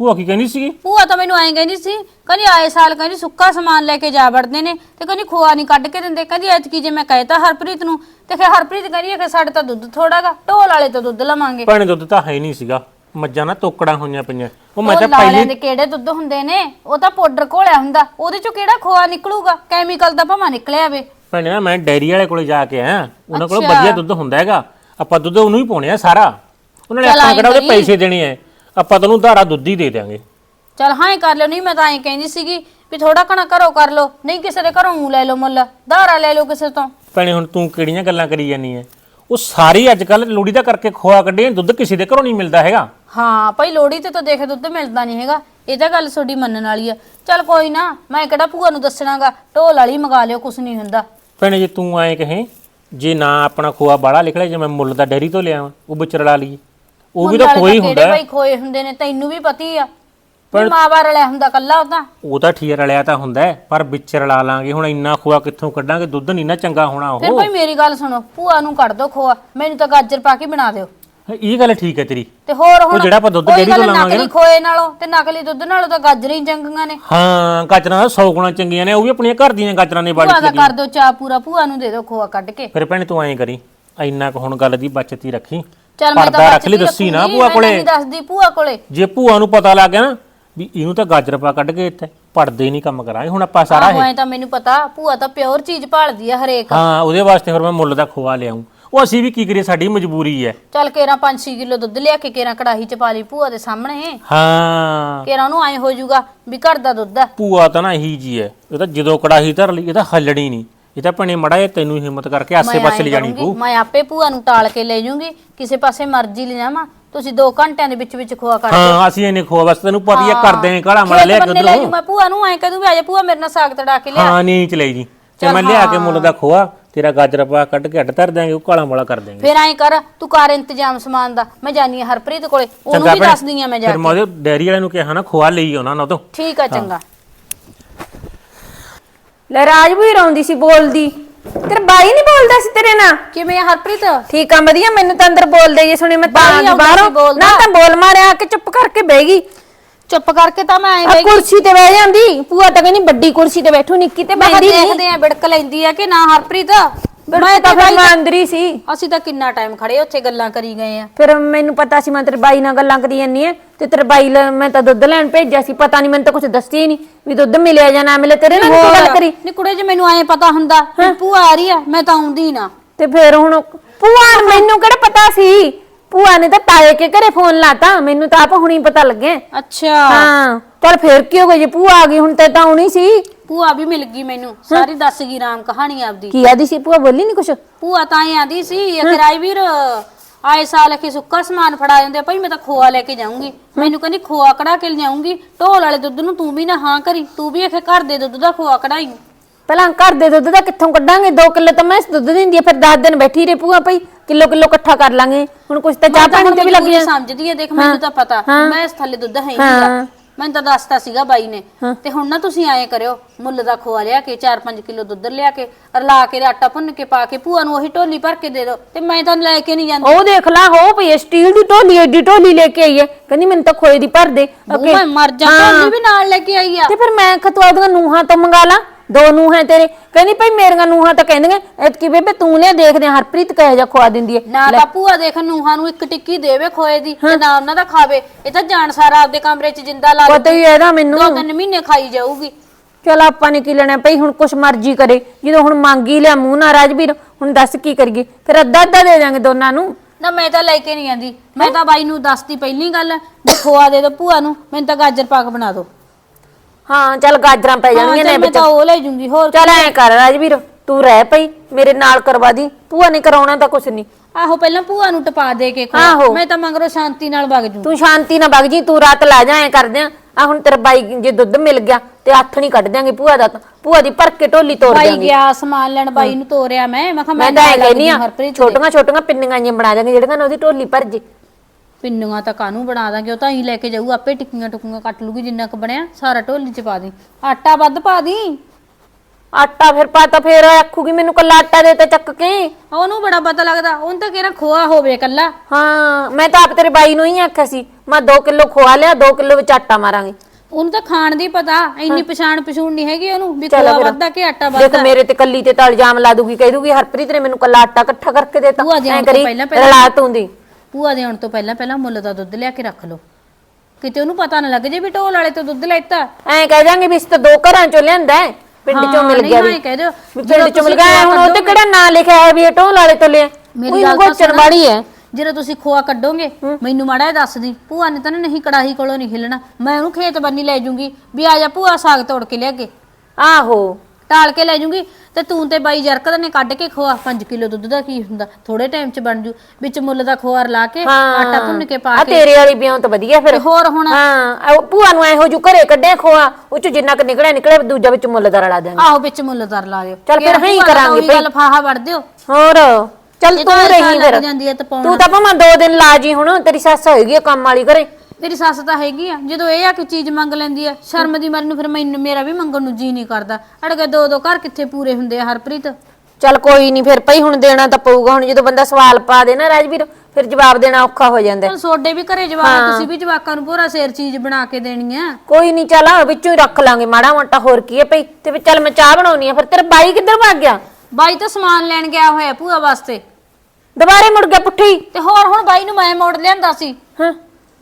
ਭੂਆ ਕੀ ਕਹਿੰਦੀ ਸੀਗੀ? ਭੂਆ ਤਾਂ ਮੈਨੂੰ ਐਂ ਕਹਿੰਦੀ ਸੀ ਕਹਿੰਦੀ ਆਏ ਸਾਲ ਕਹਿੰਦੀ ਸੁੱਕਾ ਸਮਾਨ ਲੈ ਕੇ ਜਾ ਵੜਦੇ ਨੇ ਤੇ ਕਹਿੰਦੀ ਖੋਆ ਨਹੀਂ ਕੱਢ ਕੇ ਦਿੰਦੇ ਕਹਿੰਦੀ ਐਤਕੀ ਜੇ ਮੈਂ ਕਹਿਤਾ ਹਰਪ੍ਰੀਤ ਨੂੰ ਤੇ ਫਿਰ ਹਰਪ੍ਰੀਤ ਕਹਿੰਦੀ ਹੈ ਕਿ ਸਾਡੇ ਤਾਂ ਦੁੱਧ ਥੋੜਾਗਾ ਢੋਲ ਵਾਲੇ ਤੋਂ ਦੁੱਧ ਲਵਾਂਗੇ। ਭੈਣੇ ਦੁੱਧ ਤਾਂ ਹੈ ਨਹੀਂ ਸੀਗਾ ਮੱਝਾਂ ਨਾ ਤੋਕੜਾਂ ਹੋਈਆਂ ਪਈਆਂ। ਉਹ ਮੈਂ ਉਹ ਤਾਂ ਲਾਲਿਆਂ ਪਹਿਲੇ ਦੇ ਕਿਹੜੇ ਦੁੱਧ ਹੁੰਦੇ ਨੇ? ਉਹ ਤਾਂ ਪਾਊਡਰ ਘੋਲਿਆ ਹੁੰਦਾ ਉਹਦੇ ਚੋਂ ਕਿਹੜਾ ਖੋਆ ਨਿਕਲੂਗਾ? ਕੈਮੀਕਲ ਦਾ ਭਾਵੇਂ ਨਿਕਲਿਆ ਵੇ ਭੈਣੇ ਨਾ ਮੈਂ ਡੈਰੀ ਵਾਲੇ ਕੋਲੇ ਜਾ ਕੇ ਆਇਆ ਉਹਨਾਂ ਕੋਲ ਅੱਛਾ। ਵਧੀਆ ਦੁੱਧ ਹੁੰਦਾ ਹੈਗਾ ਆਪਾਂ ਦੁੱਧ ਉਹਨੂੰ ਹੀ ਪਾਉਣੇ ਆ ਸਾਰਾ। ਉਹਨਾਂ ਨੇ ਚੱਲ ਆਪਾਂ ਆਏਂ ਕਿਹੜਾ ਉਹਦੇ ਕਰੀ। ਪੈਸੇ ਦੇਣੇ ਆ ਆਪਾਂ ਤੈਨੂੰ ਧਾਰਾ ਦੁੱਧ ਹੀ ਦੇ ਦਿਆਂਗੇ। ਚਲ ਹਾਂ ਇਹ ਕਰ ਲਿਓ ਨਹੀਂ ਮੈਂ ਤਾਂ ਐਂ ਕਹਿੰਦੀ ਸੀਗੀ ਵੀ ਥੋੜਾ ਘਣਾ ਘਰੋਂ ਕਰ ਲਓ ਨਹੀਂ ਕਿਸੇ ਦੇ ਘਰੋਂ ਊਂ ਲੈ ਲਓ ਮੁੱਲ ਧਾਰਾ ਲੈ ਲਓ ਕਿਸੇ ਤੋਂ। ਭੈਣੇ ਹੁਣ ਤੂੰ ਕਿਹੜੀਆਂ ਗੱਲਾਂ ਕਰੀ ਜਾਨੀ ਐ? ਉਹ ਸਾਰੀ ਅੱਜ ਕੱਲ ਲੋੜੀ ਦਾ ਕਰਕੇ ਖੋਆ ਕੱਢੇ ਦੁੱਧ ਕਿਸੇ ਦੇ ਘਰੋਂ ਨਹੀਂ ਮਿਲਦਾ ਹੈਗਾ। ਹਾਂ ਭਾਈ ਲੋੜੀ ਤੇ ਤਾਂ ਦੇਖ ਦੁੱਧ ਮਿਲਦਾ ਨਹੀਂ ਹੈਗਾ ਇਹ ਤਾਂ ਗੱਲ ਤੁਹਾਡੀ ਮੰਨਣ ਵਾਲੀ ਆ। ਚਲ ਕੋਈ ਨਾ ਮੈਂ ਕਿਹੜਾ ਭੂਆ ਨੂੰ ਦੱਸਣਾਗਾ ਢੋਲ ਵਾਲੀ ਮੰਗਾ ਲਿਓ ਕੁਛ ਨਹੀਂ ਹੁੰਦਾ। ਭੈਣੇ ਜੇ ਤੂੰ ਐਂ ਕਹੇ ਜੇ ਨਾ ਆਪਣਾ ਖੋਆ ਬਾੜਾ ਨਿਕਲੇ ਜੇ ਮੈਂ ਮੁੱਲ ਦਾ ਡੈਰੀ ਤੋਂ ਲਿਆਵਾਂ ਉਹ ਵਿਚਰਲਾ ਲਈ ਉਹ ਵੀ ਤਾਂ ਮੁੰਡੇ ਖੋਈ ਹੁੰਦਾ ਹੈ। ਭਾਈ ਖੋਏ ਹੁੰਦੇ ਨੇ ਤੈਨੂੰ ਵੀ ਪਤੀ ਆ। ਪਰ ਮਾਵਾ ਰਲਿਆ ਹੁੰਦਾ ਕੱਲਾ ਉਹ ਤਾਂ। ਉਹ ਤਾਂ ਠੀਕ ਰਲਿਆ ਤਾਂ ਹੁੰਦਾ ਹੈ, ਪਰ ਵਿੱਚ ਰਲਾ ਲਾਂਗੇ। ਹੁਣ ਇੰਨਾ ਖੋਆ ਕਿੱਥੋਂ ਕੱਢਾਂਗੇ? ਦੁੱਧ ਨਹੀਂ ਨਾ ਚੰਗਾ ਹੋਣਾ ਫਿਰ ਉਹ ਭਾਈ ਮੇਰੀ ਗੱਲ ਸੁਣੋ ਭੂਆ ਨੂੰ ਕੱਢ ਦੋ ਖੋਆ। ਮੈਨੂੰ ਤਾਂ ਗਾਜਰ ਪਾ ਕੇ ਬਣਾ ਦਿਓ। ਇਹ ਗੱਲ ਠੀਕ ਹੈ ਤੇਰੀ। ਤੇ ਹੋਰ ਹੁਣ ਉਹ ਜਿਹੜਾ ਆਪਾਂ ਦੁੱਧ ਉਹੀ ਡੇਅਰੀ ਤੋਂ ਗੱਲ ਲਾਵਾਂਗੇ ਨਕਲੀ ਖੋਏ ਨਾਲੋਂ ਤੇ ਨਕਲੀ ਦੁੱਧ ਨਾਲੋਂ ਤਾਂ ਗਾਜਰਾਂ ਹੀ ਚੰਗੀਆਂ ਨੇ। ਹਾਂ ਗਾਜਰਾਂ ਦਾ 100 ਗੁਣਾ ਚੰਗੀਆਂ ਨੇ। ਉਹ ਵੀ ਆਪਣੀਆਂ ਘਰ ਦੀਆਂ ਗਾਜਰਾਂ ਨੇ ਬਾੜੀ ਭੂਆ ਦਾ ਕਰ ਦੋ ਚਾਹ ਪੂਰਾ ਭੂਆ ਨੂੰ ਦੇ ਦਿਓ ਖੋਆ ਕੱਢ ਕੇ। ਫਿਰ ਭੈਣੇ ਤੂੰ ਐਂ ਕਰੀ ਇੰਨਾ ਕੁ ਹੁਣ ਗੱਲ ਦੀ ਬਚਤ ਹੀ ਰੱਖੀ। ਚੱਲ ਮੈਂ ਤਾਂ ਪਰਦਾ ਰੱਖ ਲਈ ਦੱਸੀ ਨਾ ਭੂਆ ਕੋਲੇ। ਨਹੀਂ ਦੱਸਦੀ ਭੂਆ ਕੋਲੇ। ਜੇ ਭੂਆ ਨੂੰ ਪਤਾ ਲੱਗ ਗਿਆ ਨਾ ਵੀ ਇਹਨੂੰ ਤਾਂ ਗਾਜਰ ਪਾ ਕੱਢ ਕੇ ਇੱਥੇ ਪੜਦੇ ਨਹੀਂ ਕੰਮ ਕਰਾਂਗੇ ਹੁਣ ਆਪਾਂ ਸਾਰਾ ਆਹੋ ਐ ਤਾਂ ਮੈਨੂੰ ਪਤਾ ਭੂਆ ਤਾਂ ਪਿਓਰ ਚੀਜ਼ ਭਾਲਦੀ ਆ ਹਰੇਕ। ਹਾਂ ਉਹਦੇ ਵਾਸਤੇ ਫਿਰ ਮੈਂ ਮੁੱਲ ਦਾ ਖੋਆ ਲਿਆਉਂ ਉਹ ਅਸੀਂ ਵੀ ਕੀ ਕਰੀਏ ਸਾਡੀ ਮਜਬੂਰੀ ਹੈ। ਚੱਲ ਕੇਰਾ 5-6 ਕਿਲੋ ਦੁੱਧ ਲਿਆ ਕੇ ਕੇਰਾ ਕੜਾਹੀ ਚ ਪਾ ਲਈ ਭੂਆ ਦੇ ਸਾਹਮਣੇ। ਹਾਂ। ਕੇਰਾ ਨੂੰ ਐ ਹੋ ਜਾਊਗਾ ਵੀ ਘਰ ਦਾ ਦੁੱਧ ਆ ਭੂਆ ਤਾਂ ਨਾ ਇਹੀ ਜੀ ਹੈ ਇਹ ਤਾਂ ਜਦੋਂ ਕੜਾਹੀ ਧਰ ਲਈ ਇਹ ਤਾਂ ਹੱਲਣੀ ਨਹੀਂ। ਇਹ ਤਾਂ ਭਣੇ ਮੜਾ ਇਹ ਤੈਨੂੰ ਹਿੰਮਤ ਕਰਕੇ ਆਸੇ ਪਾਸੇ ਲੈ ਜਾਣੀ ਪਊ। ਮੈਂ ਆਪੇ ਭੂਆ ਨੂੰ ਟਾਲ ਕੇ ਲੈ ਜਾਊਂਗੀ ਕਿਸੇ ਪਾਸੇ ਮਰਜ਼ੀ ਲੈ ਜਾਵਾਂ ਤੁਸੀਂ 2 ਘੰਟਿਆਂ ਦੇ ਵਿੱਚ ਵਿੱਚ ਖੋਆ ਕੱਢ ਹਾਂ ਅਸੀਂ ਇਹਨੇ ਖੋਆ ਬਸ ਤੈਨੂੰ ਪਤਾ ਹੀ ਆ ਕਰਦੇ ਆਂ ਕਾਲਾ ਮੜਾ ਲਿਆ ਕੇ ਬੰਨੇ ਲੈ ਜੂ ਮੈਂ ਭੂਆ ਨੂੰ ਐ ਕਹਦੂ ਵੀ ਆ ਜਾ ਭੂਆ ਮੇਰੇ ਨਾਲ ਸਾਗ ਤੜਾ ਕੇ ਲਿਆ। ਹਾਂ ਨਹੀਂ ਚਲੇ ਜੀ। ਤੇ ਮੈਂ ਲਿਆ ਕੇ ਮੁੱਲ ਦਾ ਖੋਆ ਤੇਰਾ ਗਾਜਰ ਪਾ ਕੱਢ ਕੇ ਅੱਡ ਧਰ ਦਿਆਂਗੇ ਉਹ ਕਾਲਾ ਵਾਲਾ ਕਰ ਦਿਆਂਗੇ। ਫਿਰ ਐਂ ਕਰ ਤੂੰ ਕਰ ਇੰਤਜ਼ਾਮ ਸਮਾਨ ਦਾ ਮੈਂ ਜਾਨੀ ਆ ਹਰਪ੍ਰੀਤ ਕੋਲੇ ਉਹਨੂੰ ਵੀ। ਦੱਸਦੀ ਆ ਮੈਂ ਜਾ ਫਿਰ ਮੈਂ ਡੈਰੀ ਵਾਲੇ ਨੂੰ ਕਿਹਾ ਨਾ ਖੋਆ ਲਈ ਆਉਣਾ ਨਾ ਤੋਂ। ਠੀਕ ਆ ਚੰਗਾ। ਲੈ ਰਾਜਵੀਰ ਆਉਂਦੀ ਸੀ ਬੋਲਦੀ। ਤੇਰਾ ਬਾਈ ਨਹੀਂ ਬੋਲਦਾ ਸੀ ਤੇਰੇ ਨਾਲ? ਕਿਵੇਂ ਆ ਹਰਪ੍ਰੀਤ? ਠੀਕ ਆ ਵਧੀਆ ਮੈਨੂੰ ਤਾਂ ਅੰਦਰ ਬੋਲਦੇ ਜੇ ਸੁਣੀ ਮੈਂ ਤਾਂ ਬਾਈ ਆਉਂਦਾ ਸੀ ਬਾਹਰੋਂ ਬੋਲਦਾ। ਨਾ ਤਾਂ ਬੋਲ ਮਾਰਿਆ ਕਿ ਚੁੱਪ ਕਰਕੇ ਬਹਿ ਗਈ। ਚੁੱਪ ਕਰਕੇ ਤਾਂ ਮੈਂ ਐਂ ਆ ਬੈਠੀ ਕੁਰਸੀ ਤੇ ਬਹਿ ਜਾਂਦੀ। ਭੂਆ ਤਾਂ ਕਹਿੰਦੀ ਵੱਡੀ ਕੁਰਸੀ ਤੇ ਬੈਠੂ ਨਿੱਕੀ ਤੇ ਬੈਠਦੀ ਨਹੀਂ ਦੇਖਦੇ ਆ ਬਿੜਕ ਲੈਂਦੀ ਆ ਕਿ ਨਾ ਹਰਪ੍ਰੀਤ? ਮੈਂ ਤਾਂ ਫਿਰ ਮੈਂ ਅੰਦਰ ਹੀ ਸੀ। ਅਸੀਂ ਤਾਂ ਕਿੰਨਾ ਟਾਈਮ ਖੜੇ ਉੱਥੇ ਗੱਲਾਂ ਕਰੀ ਗਏ ਆ। ਫਿਰ ਮੈਨੂੰ ਪਤਾ ਸੀ ਮੈਂ ਤੇਰੇ ਬਾਈ ਨਾਲ ਗੱਲਾਂ ਕਰੀ ਜਾਂਦੀ ਐ ਤੇ ਤੇਰੇ ਬਾਈ ਲੈ ਮੈਂ ਤਾਂ ਦੁੱਧ ਲੈਣ ਭੇਜਿਆ ਸੀ ਪਤਾ ਨਹੀਂ ਮੈਨੂੰ ਤਾਂ ਕੁਝ ਦੱਸਿਆ ਹੀ ਨਹੀਂ ਵੀ ਦੁੱਧ ਮਿਲਿਆ ਜਾਂ ਨਾ ਮਿਲੇ ਤੇਰੇ ਨਾਲ ਗੱਲ ਕਰੀ? ਨੀ ਕੁੜੇ ਜੇ ਮੈਨੂੰ ਐਂ ਪਤਾ ਹੁੰਦਾ ਵੀ ਭੂਆ ਆ ਰਹੀ ਆ ਮੈਂ ਤਾਂ ਆਉਂਦੀ ਨਾ। ਤੇ ਫਿਰ ਹੁਣ ਭੂਆ ਮੈਨੂੰ ਕਿਹੜਾ ਪਤਾ ਸੀ? ਭੂਆ ਨੇ ਤਾਂ ਤਾਏ ਕੇ ਘਰੇ ਫੋਨ ਲਾਤਾ ਮੈਨੂੰ ਤਾਂ ਆਪ ਹੁਣੀ ਪਤਾ ਲੱਗਿਆ। ਅੱਛਾ। ਹਾਂ ਪਰ ਫਿਰ ਕੀ ਹੋ ਗਿਆ ਜੇ ਭੂਆ ਆ ਗਈ ਹੁਣ ਤੇ ਤਾਂ ਆਉਣੀ ਸੀ। ਭੂਆ ਵੀ ਮਿਲ ਗਈ ਮੈਨੂੰ ਸਾਰੀ ਦੱਸ ਗਈ ਰਾਮ ਕਹਾਣੀ ਆਪਦੀ। ਕੀ ਆਦੀ ਸੀ? ਭੂਆ ਬੋਲੀ ਨਹੀਂ ਕੁਛ? ਭੂਆ ਤਾਂ ਹੀ ਆਂਦੀ ਸੀ ਇਹ ਕਿਰਾਈ ਵੀਰ ਆਏ ਸਾਲ ਕਿ ਸੁੱਕਾ ਸਮਾਨ ਫੜਾ ਜਾਂਦੇ ਆ, ਭਾਈ ਮੈਂ ਤਾਂ ਖੋਆ ਲੈ ਕੇ ਜਾਊਂਗੀ। ਮੈਨੂੰ ਕਹਿੰਦੀ ਖੋਆ ਕਢਾ ਕੇ ਲਿਆਉਂਗੀ ਢੋਲ ਵਾਲੇ ਦੁੱਧ ਨੂੰ ਤੂੰ ਵੀ ਨਾ ਹਾਂ ਕਰੀ ਤੂੰ ਵੀ ਆਖੇ ਘਰ ਦੇ ਦੁੱਧ ਦਾ ਖੋਆ ਕਢਾਈ। ਪਹਿਲਾਂ ਘਰ ਦੇ ਦੁੱਧ ਦਾ ਕਿੱਥੋਂ ਕੱਢਾਂਗੇ? 2 ਕਿਲੋ ਤਾਂ ਮੈਂ ਦੁੱਧ ਦਿੰਦੀ ਆ ਫਿਰ 10 ਦਿਨ ਬੈਠੀ ਰਹੇ ਭੂਆ ਭਈ ਕਿਲੋ ਕਿਲੋ ਇਕੱਠਾ ਕਰ ਲਾਂਗੇ। ਹੁਣ ਕੁਛ ਤਾਂ ਚਾਹ ਪਾਣੀ ਤੇ ਵੀ ਲੱਗ ਮਜਬੂਰੀ ਜਾ ਸਮਝਦੀ ਹੈ ਦੇਖ ਮੈਨੂੰ ਤਾਂ ਪਤਾ ਮੈਂ ਇਸ ਥੱਲੇ ਦੁੱਧ ਹੈ ਹੀ। ਮੈਨੂੰ ਤਾਂ ਦੱਸਤਾ ਸੀਗਾ ਬਾਈ ਨੇ। ਤੇ ਹੁਣ ਨਾ ਤੁਸੀਂ ਐਂ ਕਰਿਓ ਮੁੱਲ ਦਾ ਖੋਆ ਲਿਆ ਕੇ 4-5 ਕਿਲੋ ਦੁੱਧ ਲਿਆ ਕੇ ਰਲਾ ਕੇ ਤੇ ਆਟਾ ਭੁੰਨ ਕੇ ਪਾ ਕੇ ਭੂਆ ਨੂੰ ਉਹੀ ਢੋਲੀ ਭਰ ਕੇ ਦੇ ਦਿਓ। ਤੇ ਮੈਂ ਤਾਂ ਲੈ ਕੇ ਨਹੀਂ ਜਾਂਦੀ। ਉਹ ਦੇਖ ਲਾ ਹੋ ਪਈ ਸਟੀਲ ਦੀ ਢੋਲੀ ਐਡੀ ਢੋਲੀ ਲੈ ਕੇ ਆਈ ਹੈ ਕਹਿੰਦੀ ਮੈਨੂੰ ਤਾਂ ਖੋਏ ਦੀ ਭਰ ਦੇ। ਉਹ ਮੈਂ ਮਰ ਜਾ ਢੋਲੀ ਵੀ ਨਾਲ ਲੈ ਕੇ ਆਈ ਆ। ਤੇ ਫਿਰ ਮੈਂ ਖਤਵਾ ਦੀਆਂ ਨੂਹਾਂ ਤੋਂ ਮੰਗਾ ਲਾਂ। ਦੋ ਨੂਹਾਂ ਤੇਰੇ। ਕਹਿੰਦੀ ਭਈ ਮੇਰੀਆਂ ਨੂਹਾਂ ਤਾਂ ਕਹਿੰਦੀਆਂ ਐਤਕੀ ਬੇਬੇ ਤੂੰ ਲਿਆ ਦੇਖਦੇ ਹਰਪ੍ਰੀਤ ਕਹੇ ਜਾ ਖਵਾ ਦਿੰਦੀ ਹੈ ਨਾ ਤਾਂ ਭੂਆ ਦੇਖ ਨੂਹਾਂ ਨੂੰ ਇੱਕ ਟਿੱਕੀ ਦੇਵੇ ਖੋਏ ਦੀ ਤੇ ਨਾ ਉਹਨਾਂ ਦਾ ਖਾਵੇ। ਇਹ ਤਾਂ ਜਾਣ ਸਾਰਾ ਆਪਦੇ ਕਮਰੇ 'ਚ ਜਿੰਦਾ ਲਾ ਪਤਾ ਹੀ ਹੈ ਇਹਦਾ ਮੈਨੂੰ। ਦੋ ਤਿੰਨ ਮਹੀਨੇ ਖਾਈ ਜਾਊਗੀ। ਚਲ ਆਪਾਂ ਨੇ ਕੀ ਲੈਣਾ ਭਈ ਹੁਣ ਕੁਛ ਮਰਜ਼ੀ ਕਰੇ। ਜਦੋਂ ਹੁਣ ਮੰਗੀ ਲਿਆ ਮੂੰਹ ਨਾ ਰਾਜਵੀਰ ਹੁਣ ਦੱਸ ਕੀ ਕਰੀਏ? ਫਿਰ ਅੱਧਾ ਅੱਧਾ ਦੇ ਦਾਂਗੇ ਦੋਨਾਂ ਨੂੰ। ਨਾ ਮੈਂ ਤਾਂ ਲੈ ਕੇ ਨਹੀਂ ਆਂਦੀ। ਮੈਂ ਤਾਂ ਬਾਈ ਨੂੰ ਦੱਸਦੀ ਪਹਿਲੀ ਗੱਲ ਵੀ ਖੋਆ ਦੇ ਦੋ ਭੂਆ ਨੂੰ ਮੈਨੂੰ ਤਾਂ ਗਾਜਰ ਪਾਕ ਬਣਾ ਦਿਓ ਹਾਂ ਚੱਲ ਗਾਜਰਾਂ ਪੈ ਜਾਣਗੀਆਂ ਨੇ ਮੈਂ ਵਿੱਚ। ਤਾਂ ਉਹ ਲੈ ਜੂੰਗੀ ਹੋਰ ਚੱਲ ਐ ਕਰ ਰਾਜਵੀਰ ਤੂੰ ਰਹਿ ਪਈ ਮੇਰੇ ਨਾਲ ਕਰਵਾ ਦੀ। ਭੂਆ ਨੇ ਕਰਾਉਣਾ ਤਾਂ ਕੁਛ ਨਹੀਂ ਆਹੋ ਪਹਿਲਾਂ ਭੂਆ ਨੂੰ ਟਪਾ ਦੇ ਕੇ। ਆਹੋ। ਮੈਂ ਤਾਂ ਮੰਗਰੋ ਸ਼ਾਂਤੀ ਨਾਲ ਵਗ ਜੂ। ਤੂੰ ਸ਼ਾਂਤੀ ਨਾਲ ਵਗ ਜੀ ਤੂੰ ਰਾਤ ਲਾ ਜਾ ਐ ਕਰਦੇ ਆ। ਆ ਹੁਣ ਤੇਰਾ ਬਾਈ ਜੇ ਦੁੱਧ ਮਿਲ ਗਿਆ ਤੇ ਹੱਥ ਨਹੀਂ ਕੱਢ ਦਿਆਂਗੇ ਭੂਆ ਦਾ ਤਾਂ। ਭੂਆ ਦੀ ਭਰ ਕੇ ਢੋਲੀ ਤੋੜ ਬਾਈ ਦਿਆਂਗੇ। ਗਿਆ ਸਮਾਨ ਲੈਣ ਬਾਈ ਨੂੰ ਤੋਰਿਆ ਮੈਂ। ਮੈਂ ਕਿਹਾ ਮੈਂ ਤਾਂ ਨਾਲ ਕਹਿੰਨੀ ਆ ਲੱਗਦੀ ਹਰਪ੍ਰੀਤ ਦੇ। ਛੋਟੀਆਂ ਛੋਟੀਆਂ ਪਿੰਨੀਆਂ ਜਿਹੀਆਂ ਬਣਾ ਦਿਆਂਗੇ ਜਿਹੜੀਆਂ ਉਹਦੀ ਢੋਲੀ ਭਰ ਜੇ। ਪਿੰਨੀਆਂ ਤਾਂ ਕਾਨੂੰ ਬਣਾ ਦਾਂਗੇ? ਉਹ ਤਾਂ ਹੀ ਲੈ ਕੇ ਜਾਊ ਆਪੇ ਟਿੱਕੀਆਂ ਟੁੱਕੀਆਂ ਕੱਟ ਲੂਗੀ ਜਿੰਨਾ ਕੁ ਬਣਿਆ ਸਾਰਾ ਢੋਲੀ ਚ ਪਾ ਦੀ। ਆਟਾ ਵੱਧ ਪਾ ਦੀ। ਆਟਾ ਫਿਰ ਪਾਤਾ ਫਿਰ ਆਖੂਗੀ ਮੈਨੂੰ ਕੱਲਾ ਆਟਾ ਦੇ ਤੇ ਚੱਕ ਕੇ। ਉਹਨੂੰ ਬੜਾ ਪਤਾ ਲੱਗਦਾ ਉਹਨੂੰ ਤਾਂ ਕਿਹੜਾ ਖੋਆ ਹੋਵੇ ਕੱਲਾ। ਹਾਂ ਮੈਂ ਤਾਂ ਆਪ ਤੇਰੇ ਬਾਈ ਨੂੰ ਹੀ ਆਖਿਆ ਸੀ ਮੈਂ 2 ਕਿਲੋ ਖੋਆ ਲਿਆ 2 ਕਿਲੋ ਵਿੱਚ ਆਟਾ ਮਾਰਾਂਗੇ। ਉਹਨੂੰ ਤਾਂ ਖਾਣ ਦੀ ਪਤਾ ਇੰਨੀ ਪਛਾਣ ਪਛੂਣ ਨਹੀਂ ਹੈਗੀ ਉਹਨੂੰ ਵੀ ਚੱਲ ਖੋਆ ਫਿਰ। ਵੱਧਦਾ ਕਿ ਆਟਾ ਦੇਖ ਮੇਰੇ ਤੇ ਕੱਲੀ ਤੇ ਤਾਂ ਇਲਜ਼ਾਮ ਲਾ ਦੂਗੀ ਕਹਿ ਦੂਗੀ ਹਰਪ੍ਰੀਤ ਨੇ ਮੈਨੂੰ ਕੱਲਾ ਆਟਾ ਇਕੱਠਾ ਕਰਕੇ ਦੇਤਾ। ਐਂ ਤੋਂ ਕਰੀ ਪਹਿਲਾਂ- ਪਹਿਲਾਂ- ਰਲਾ ਤੂੰ ਦੀ। ਭੂਆ ਦੇ ਆਉਣ ਤੋਂ ਪਹਿਲਾਂ ਪਹਿਲਾਂ ਮੁੱਲ ਦਾ ਦੁੱਧ ਲਿਆ ਕੇ ਰੱਖ ਲਓ। ਕਿਤੇ ਉਹਨੂੰ ਪਤਾ ਨਾ ਲੱਗ ਜੇ ਵੀ ਢੋਲ ਵਾਲੇ ਤੋਂ ਦੁੱਧ ਲੈਤਾ। ਐਂ ਕਹਿ ਜਾਾਂਗੇ ਵੀ ਇਸ ਤਾਂ ਦੋ ਘਰਾਂ ਚੋਂ ਲਿਆਂਦਾ ਹੈ, ਪਿੰਡ ਚੋਂ ਮਿਲ ਗਿਆ ਵੀ। ਕਹਿ ਦਿਓ। ਪਿੰਡ ਚੋਂ ਮਿਲ ਗਿਆ ਹੁਣ ਉਹ ਤੇ ਖੋਆ ਕਿਹੜਾ ਨਾਂ ਲਿਖਿਆ ਹੈ ਵੀ ਇਹ ਢੋਲ ਵਾਲੇ ਤੋਂ ਲਿਆ? ਮੇਰੀ ਗੱਲ ਤਾਂ ਵਾਲੀ ਹੈ। ਜਦੋਂ ਤੁਸੀਂ ਖੋਆ ਕੱਢੋਗੇ ਮੈਨੂੰ ਮਾੜਾ ਦੱਸ ਦੀ। ਭੂਆ ਨੇ ਤਾਂ ਨਹੀਂ ਕੜਾਹੀ ਕੋਲੋਂ ਨਹੀਂ ਹਿੱਲਣਾ। ਮੈਂ ਉਹਨੂੰ ਖੇਤ ਬੰਨੀ ਲੈ ਜੂੰਗੀ ਵੀ ਆ ਜਾ ਭੂਆ ਸਾਗ ਤੋੜ ਕੇ ਲਿਆ ਕੇ। ਆਹੋ। ਟਾਲ ਕੇ ਲੈ ਜੂੰਗੀ। ਤੇ ਤੂੰ ਤੇ ਬਾਈ ਜਰਕਤ ਨੇ ਕੱਢ ਕੇ ਖੋਆ 5 ਕਿਲੋ ਦੁੱਧ ਦਾ ਕੀ ਹੁੰਦਾ? ਥੋੜੇ ਟਾਈਮ ਚ ਬਣ ਜੂ। ਵਿੱਚ ਮੁੱਲ ਦਾ ਖੋਆ ਰਲਾ ਕੇ ਆਟਾ ਭੁੰਨ ਕੇ ਪਾ ਆ ਕੇ। ਤੇਰੇ ਵਾਲੀ ਬਿਆਂ ਤਾਂ ਵਧੀਆ ਫਿਰ। ਤੇ ਹੋਰ ਹੁਣ? ਹਾਂ ਉਹ ਭੂਆ ਨੂੰ ਇਹੋ ਜੂ ਘਰੇ ਕੱਢਿਆ ਖੋਆ ਉਹ ਚ ਜਿੰਨਾ ਕੁ ਨਿਕਲਿਆ ਨਿਕਲਿਆ ਦੂਜਾ ਵਿੱਚ ਮੁੱਲ ਦਾ ਰਲਾ ਦਿਆਂਗੇ। ਆਹੋ ਵਿੱਚ ਮੁੱਲਦਾਰ ਲਾ ਦਿਓ। ਚੱਲ ਫਿਰ ਕਿਹੜਾ ਹਾਂ ਹੀ ਭੂਆ ਦਾ ਕਰਾਂਗੇ ਉਹੀ ਗੱਲ ਫਾਹਾ ਵੜ ਦਿਓ। ਹੋਰ ਚੱਲ ਤੂੰ ਤਾਂ ਰਹੀ ਲੱਗ ਫਿਰ। ਜਾਂਦੀ ਹੈ ਤੇ ਪਾਉਣਾ ਤੂੰ ਤਾਂ ਭਾਵੇਂ ਦੋ ਦਿਨ ਲਾ ਜੀ ਹੁਣ ਤੇਰੀ ਸੱਸ ਹੋਏਗੀ ਆ ਕੰਮ ਵਾਲੀ ਘਰੇ। ਮੇਰੀ ਸੱਸ ਤਾਂ ਹੈਗੀ ਆ ਜਦੋਂ ਇਹ ਆ ਕਿ ਚੀਜ਼ ਮੰਗ ਲੈਂਦੀ ਆ ਸ਼ਰਮ ਦੀ ਮਾਰੀ ਨੂੰ ਫਿਰ ਮੈਨੂੰ ਮੇਰਾ ਵੀ ਮੰਗਣ ਨੂੰ ਜੀ ਨਹੀਂ ਕਰਦਾ। ਅੜਗੇ ਦੋ ਦੋ ਘਰ ਕਿੱਥੇ ਪੂਰੇ ਹੁੰਦੇ ਆ ਹਰਪ੍ਰੀਤ? ਚੱਲ ਕੋਈ ਨਹੀਂ ਫਿਰ ਭਈ ਹੁਣ ਦੇਣਾ ਤਾਂ ਪਊਗਾ ਹੁਣ ਜਦੋਂ ਬੰਦਾ ਸਵਾਲ ਪਾ ਦੇ ਨਾ ਰਾਜਵੀਰ ਫਿਰ ਜਵਾਬ ਦੇਣਾ ਔਖਾ ਹੋ ਜਾਂਦਾ। ਹੈ। ਚਲ ਸੋਡੇ ਵੀ ਘਰੇ ਜਵਾਬ ਤੁਸੀਂ ਵੀ ਜਵਾਕਾਂ ਨੂੰ ਪੂਰਾ ਸੇਰ ਚੀਜ਼ ਬਣਾ ਕੇ ਦੇਣੀ ਆ। ਕੋਈ ਨਹੀਂ ਚੱਲ ਆ ਵਿੱਚੋਂ ਹੀ ਰੱਖ ਲਾਂਗੇ ਮਾੜਾ ਮੋਟਾ ਹੋਰ ਕੀ ਹੈ ਭਈ ਤੇ ਵੀ ਚੱਲ ਮੈਂ ਚਾਹ ਬਣਾਉਣੀ ਆ ਫਿਰ ਤੇਰਾ ਬਾਈ ਕਿੱਧਰ ਭੱਗ ਗਿਆ? ਬਾਈ ਤਾਂ ਸਮਾਨ ਲੈਣ ਗਿਆ ਹੋਇਆ ਭੂਆ ਵਾਸਤੇ। ਦੁਬਾਰੇ ਮੁੜ ਗਿਆ ਪੁੱਠੀ। ਤੇ ਹੋਰ ਹੁਣ ਬਾਈ ਨੂੰ ਮੈਂ ਮੋੜ ਲਿਆਂਦਾ ਸੀ। ਹਾਂ।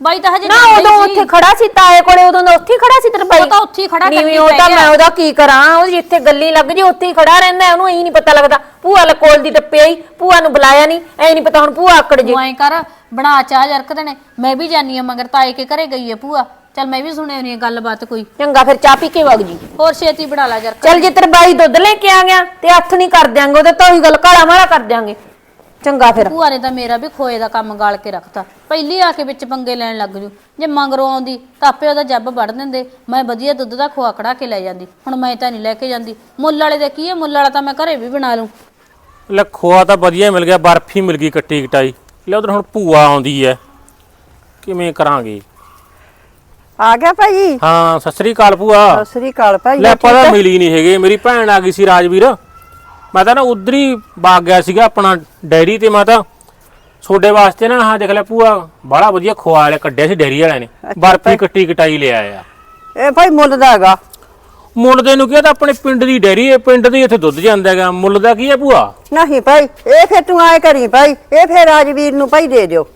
ਬਾਈ ਤਾਂ ਹਜੇ ਨਾ ਜਾਂਦਾ ਹੀ ਉਦੋਂ ਸੀ। ਉੱਥੇ ਖੜਾ ਸੀ ਤਾਏ ਕੋਲੇ ਉਦੋਂ ਦਾ ਉੱਥੇ ਹੀ ਖੜਾ ਸੀ ਤੇਰਾ ਬਾਈ ਉਹ ਤਾਂ ਉੱਥੇ ਹੀ ਖੜਾ ਕੱਟੀ ਉਹ ਤਾਂ। ਮੈਂ ਉਹਦਾ ਕੀ ਕਰਾਂ ਉਹ ਜਿੱਥੇ ਗੱਲੀ ਲੱਗ ਜੇ ਉੱਥੇ ਹੀ ਖੜਾ ਰਹਿੰਦਾ ਉਹਨੂੰ ਐਂ ਨਹੀਂ ਪਤਾ ਲੱਗਦਾ। ਭੂਆ ਲ ਕੋਲ ਦੀ ਟੱਪੇ ਆਈ ਭੂਆ ਨੂੰ ਬੁਲਾਇਆ ਨਹੀਂ ਐ ਨਹੀਂ ਪਤਾ ਹੁਣ ਭੂਆ ਆਕੜ ਜੇ। ਐਂ ਕਰ ਬਣਾ ਚਾਹ ਜਰਕਦੇ ਨੇ ਮੈਂ ਵੀ ਜਾਨੀ ਆ ਮਗਰ ਤਾਏ ਕੇ ਘਰੇ ਗਈ ਆ ਭੂਆ। ਚਲ ਮੈਂ ਵੀ ਸੁਣਿਆ ਨਹੀਂ ਗੱਲਬਾਤ ਕੋਈ। ਚੰਗਾ ਫਿਰ ਚਾਹ ਪੀ ਕੇ ਵਗ ਜੀ। ਹੋਰ ਛੇਤੀ ਬਣਾ ਲਾ ਜਰਕ। ਚੱਲ ਜੇ ਤੇਰਾ ਬਾਈ ਦੁੱਧ ਲੈ ਕੇ ਆ ਗਿਆ ਤੇ ਹੱਥ ਨਹੀਂ ਕਰ ਦਿਆਂਗੇ ਉਹਦੇ ਤੋਂ ਹੀ ਗੱਲ ਕਾਲਾ ਮਾਰਾ ਕਰ ਦਿਆਂਗੇ। ਚੰਗਾ ਫਿਰ। ਭੂਆ ਨੇ ਤਾਂ ਮੇਰਾ ਵੀ ਖੋਏ ਦਾ ਕੰਮ ਗਾਲ ਕੇ ਰੱਖਤਾ। ਪਹਿਲੀ ਆ ਕੇ ਵਿੱਚ ਪੰਗੇ ਲੈਣ ਲੱਗ ਜੂ। ਜੇ ਮੰਗਰੋਂ ਆਉਂਦੀ ਤਾਂ ਆਪੇ ਉਹਦਾ ਜੱਬ ਵੜ ਦਿੰਦੇ। ਮੈਂ ਵਧੀਆ ਦੁੱਧ ਦਾ ਖੋਆ ਕਢਾ ਕੇ ਲੈ ਜਾਂਦੀ। ਹੁਣ ਮੈਂ ਤਾਂ ਨਹੀਂ ਲੈ ਕੇ ਜਾਂਦੀ। ਮੁੱਲ ਵਾਲੇ ਦੇ ਕੀ ਹੈ? ਮੁੱਲ ਵਾਲਾ ਤਾਂ ਮੈਂ ਘਰੇ ਵੀ ਬਣਾ ਲੂੰ। ਲੈ ਖੋਆ ਤਾਂ ਵਧੀਆ ਮਿਲ ਗਿਆ ਬਰਫੀ ਮਿਲ ਗਈ ਕੱਟੀ ਕਟਾਈ। ਲੈ ਉਧਰ ਹੁਣ ਭੂਆ ਆਉਂਦੀ ਐ ਕਿਵੇਂ ਕਰਾਂਗੇ? ਆ ਗਿਆ ਭਾਈ? ਹਾਂ ਸਤਿ ਸ੍ਰੀ ਅਕਾਲ ਭੂਆ। ਸਤਿ ਸ੍ਰੀ ਅਕਾਲ ਭਾਈ। ਲੈ ਆਪਾਂ ਤਾਂ ਮਿਲੀ ਨਹੀਂ ਹੈਗੇ। ਮੇਰੀ ਭੈਣ ਆ ਗਈ ਸੀ ਰਾਜਵੀਰ। ਮੈਂ ਤਾਂ ਨਾ ਉਧਰ ਹੀ ਬਾਗ ਗਿਆ ਸੀਗਾ ਆਪਣਾ ਡੈਰੀ ਤੇ ਮੈਂ ਤਾਂ। ਛੋਡੇ ਵਾਸਤੇ ਨਾ ਹਾਂ ਦੇਖ ਲੈ ਭੂਆ ਬੜਾ ਵਧੀਆ ਖੋਆ ਵਾਲੇ ਕੱਢਿਆ ਸੀ ਡੈਰੀ ਵਾਲਿਆਂ ਨੇ। ਬਰਫੀ ਕੱਟੀ ਕਟਾਈ ਲਿਆ ਆ। ਇਹ ਭਾਈ ਮੁੱਲ ਦਾ ਹੈਗਾ। ਮੁੱਲ ਦੇ ਨੂੰ ਕਿਹਾ ਤਾਂ ਆਪਣੇ ਪਿੰਡ ਦੀ ਡੈਰੀ ਹੈ ਪਿੰਡ ਦੀ ਇੱਥੇ ਦੁੱਧ ਜਾਂਦਾ ਹੈਗਾ। ਮੁੱਲ ਦਾ ਕੀ ਹੈ ਭੂਆ? ਨਹੀਂ ਭਾਈ ਇਹ ਫਿਰ ਤੂੰ ਆਏ ਕਰੀ ਭਾਈ ਇਹ ਫਿਰ ਰਾਜਵੀਰ ਨੂੰ ਭਾਈ ਦੇ ਦਿਓ।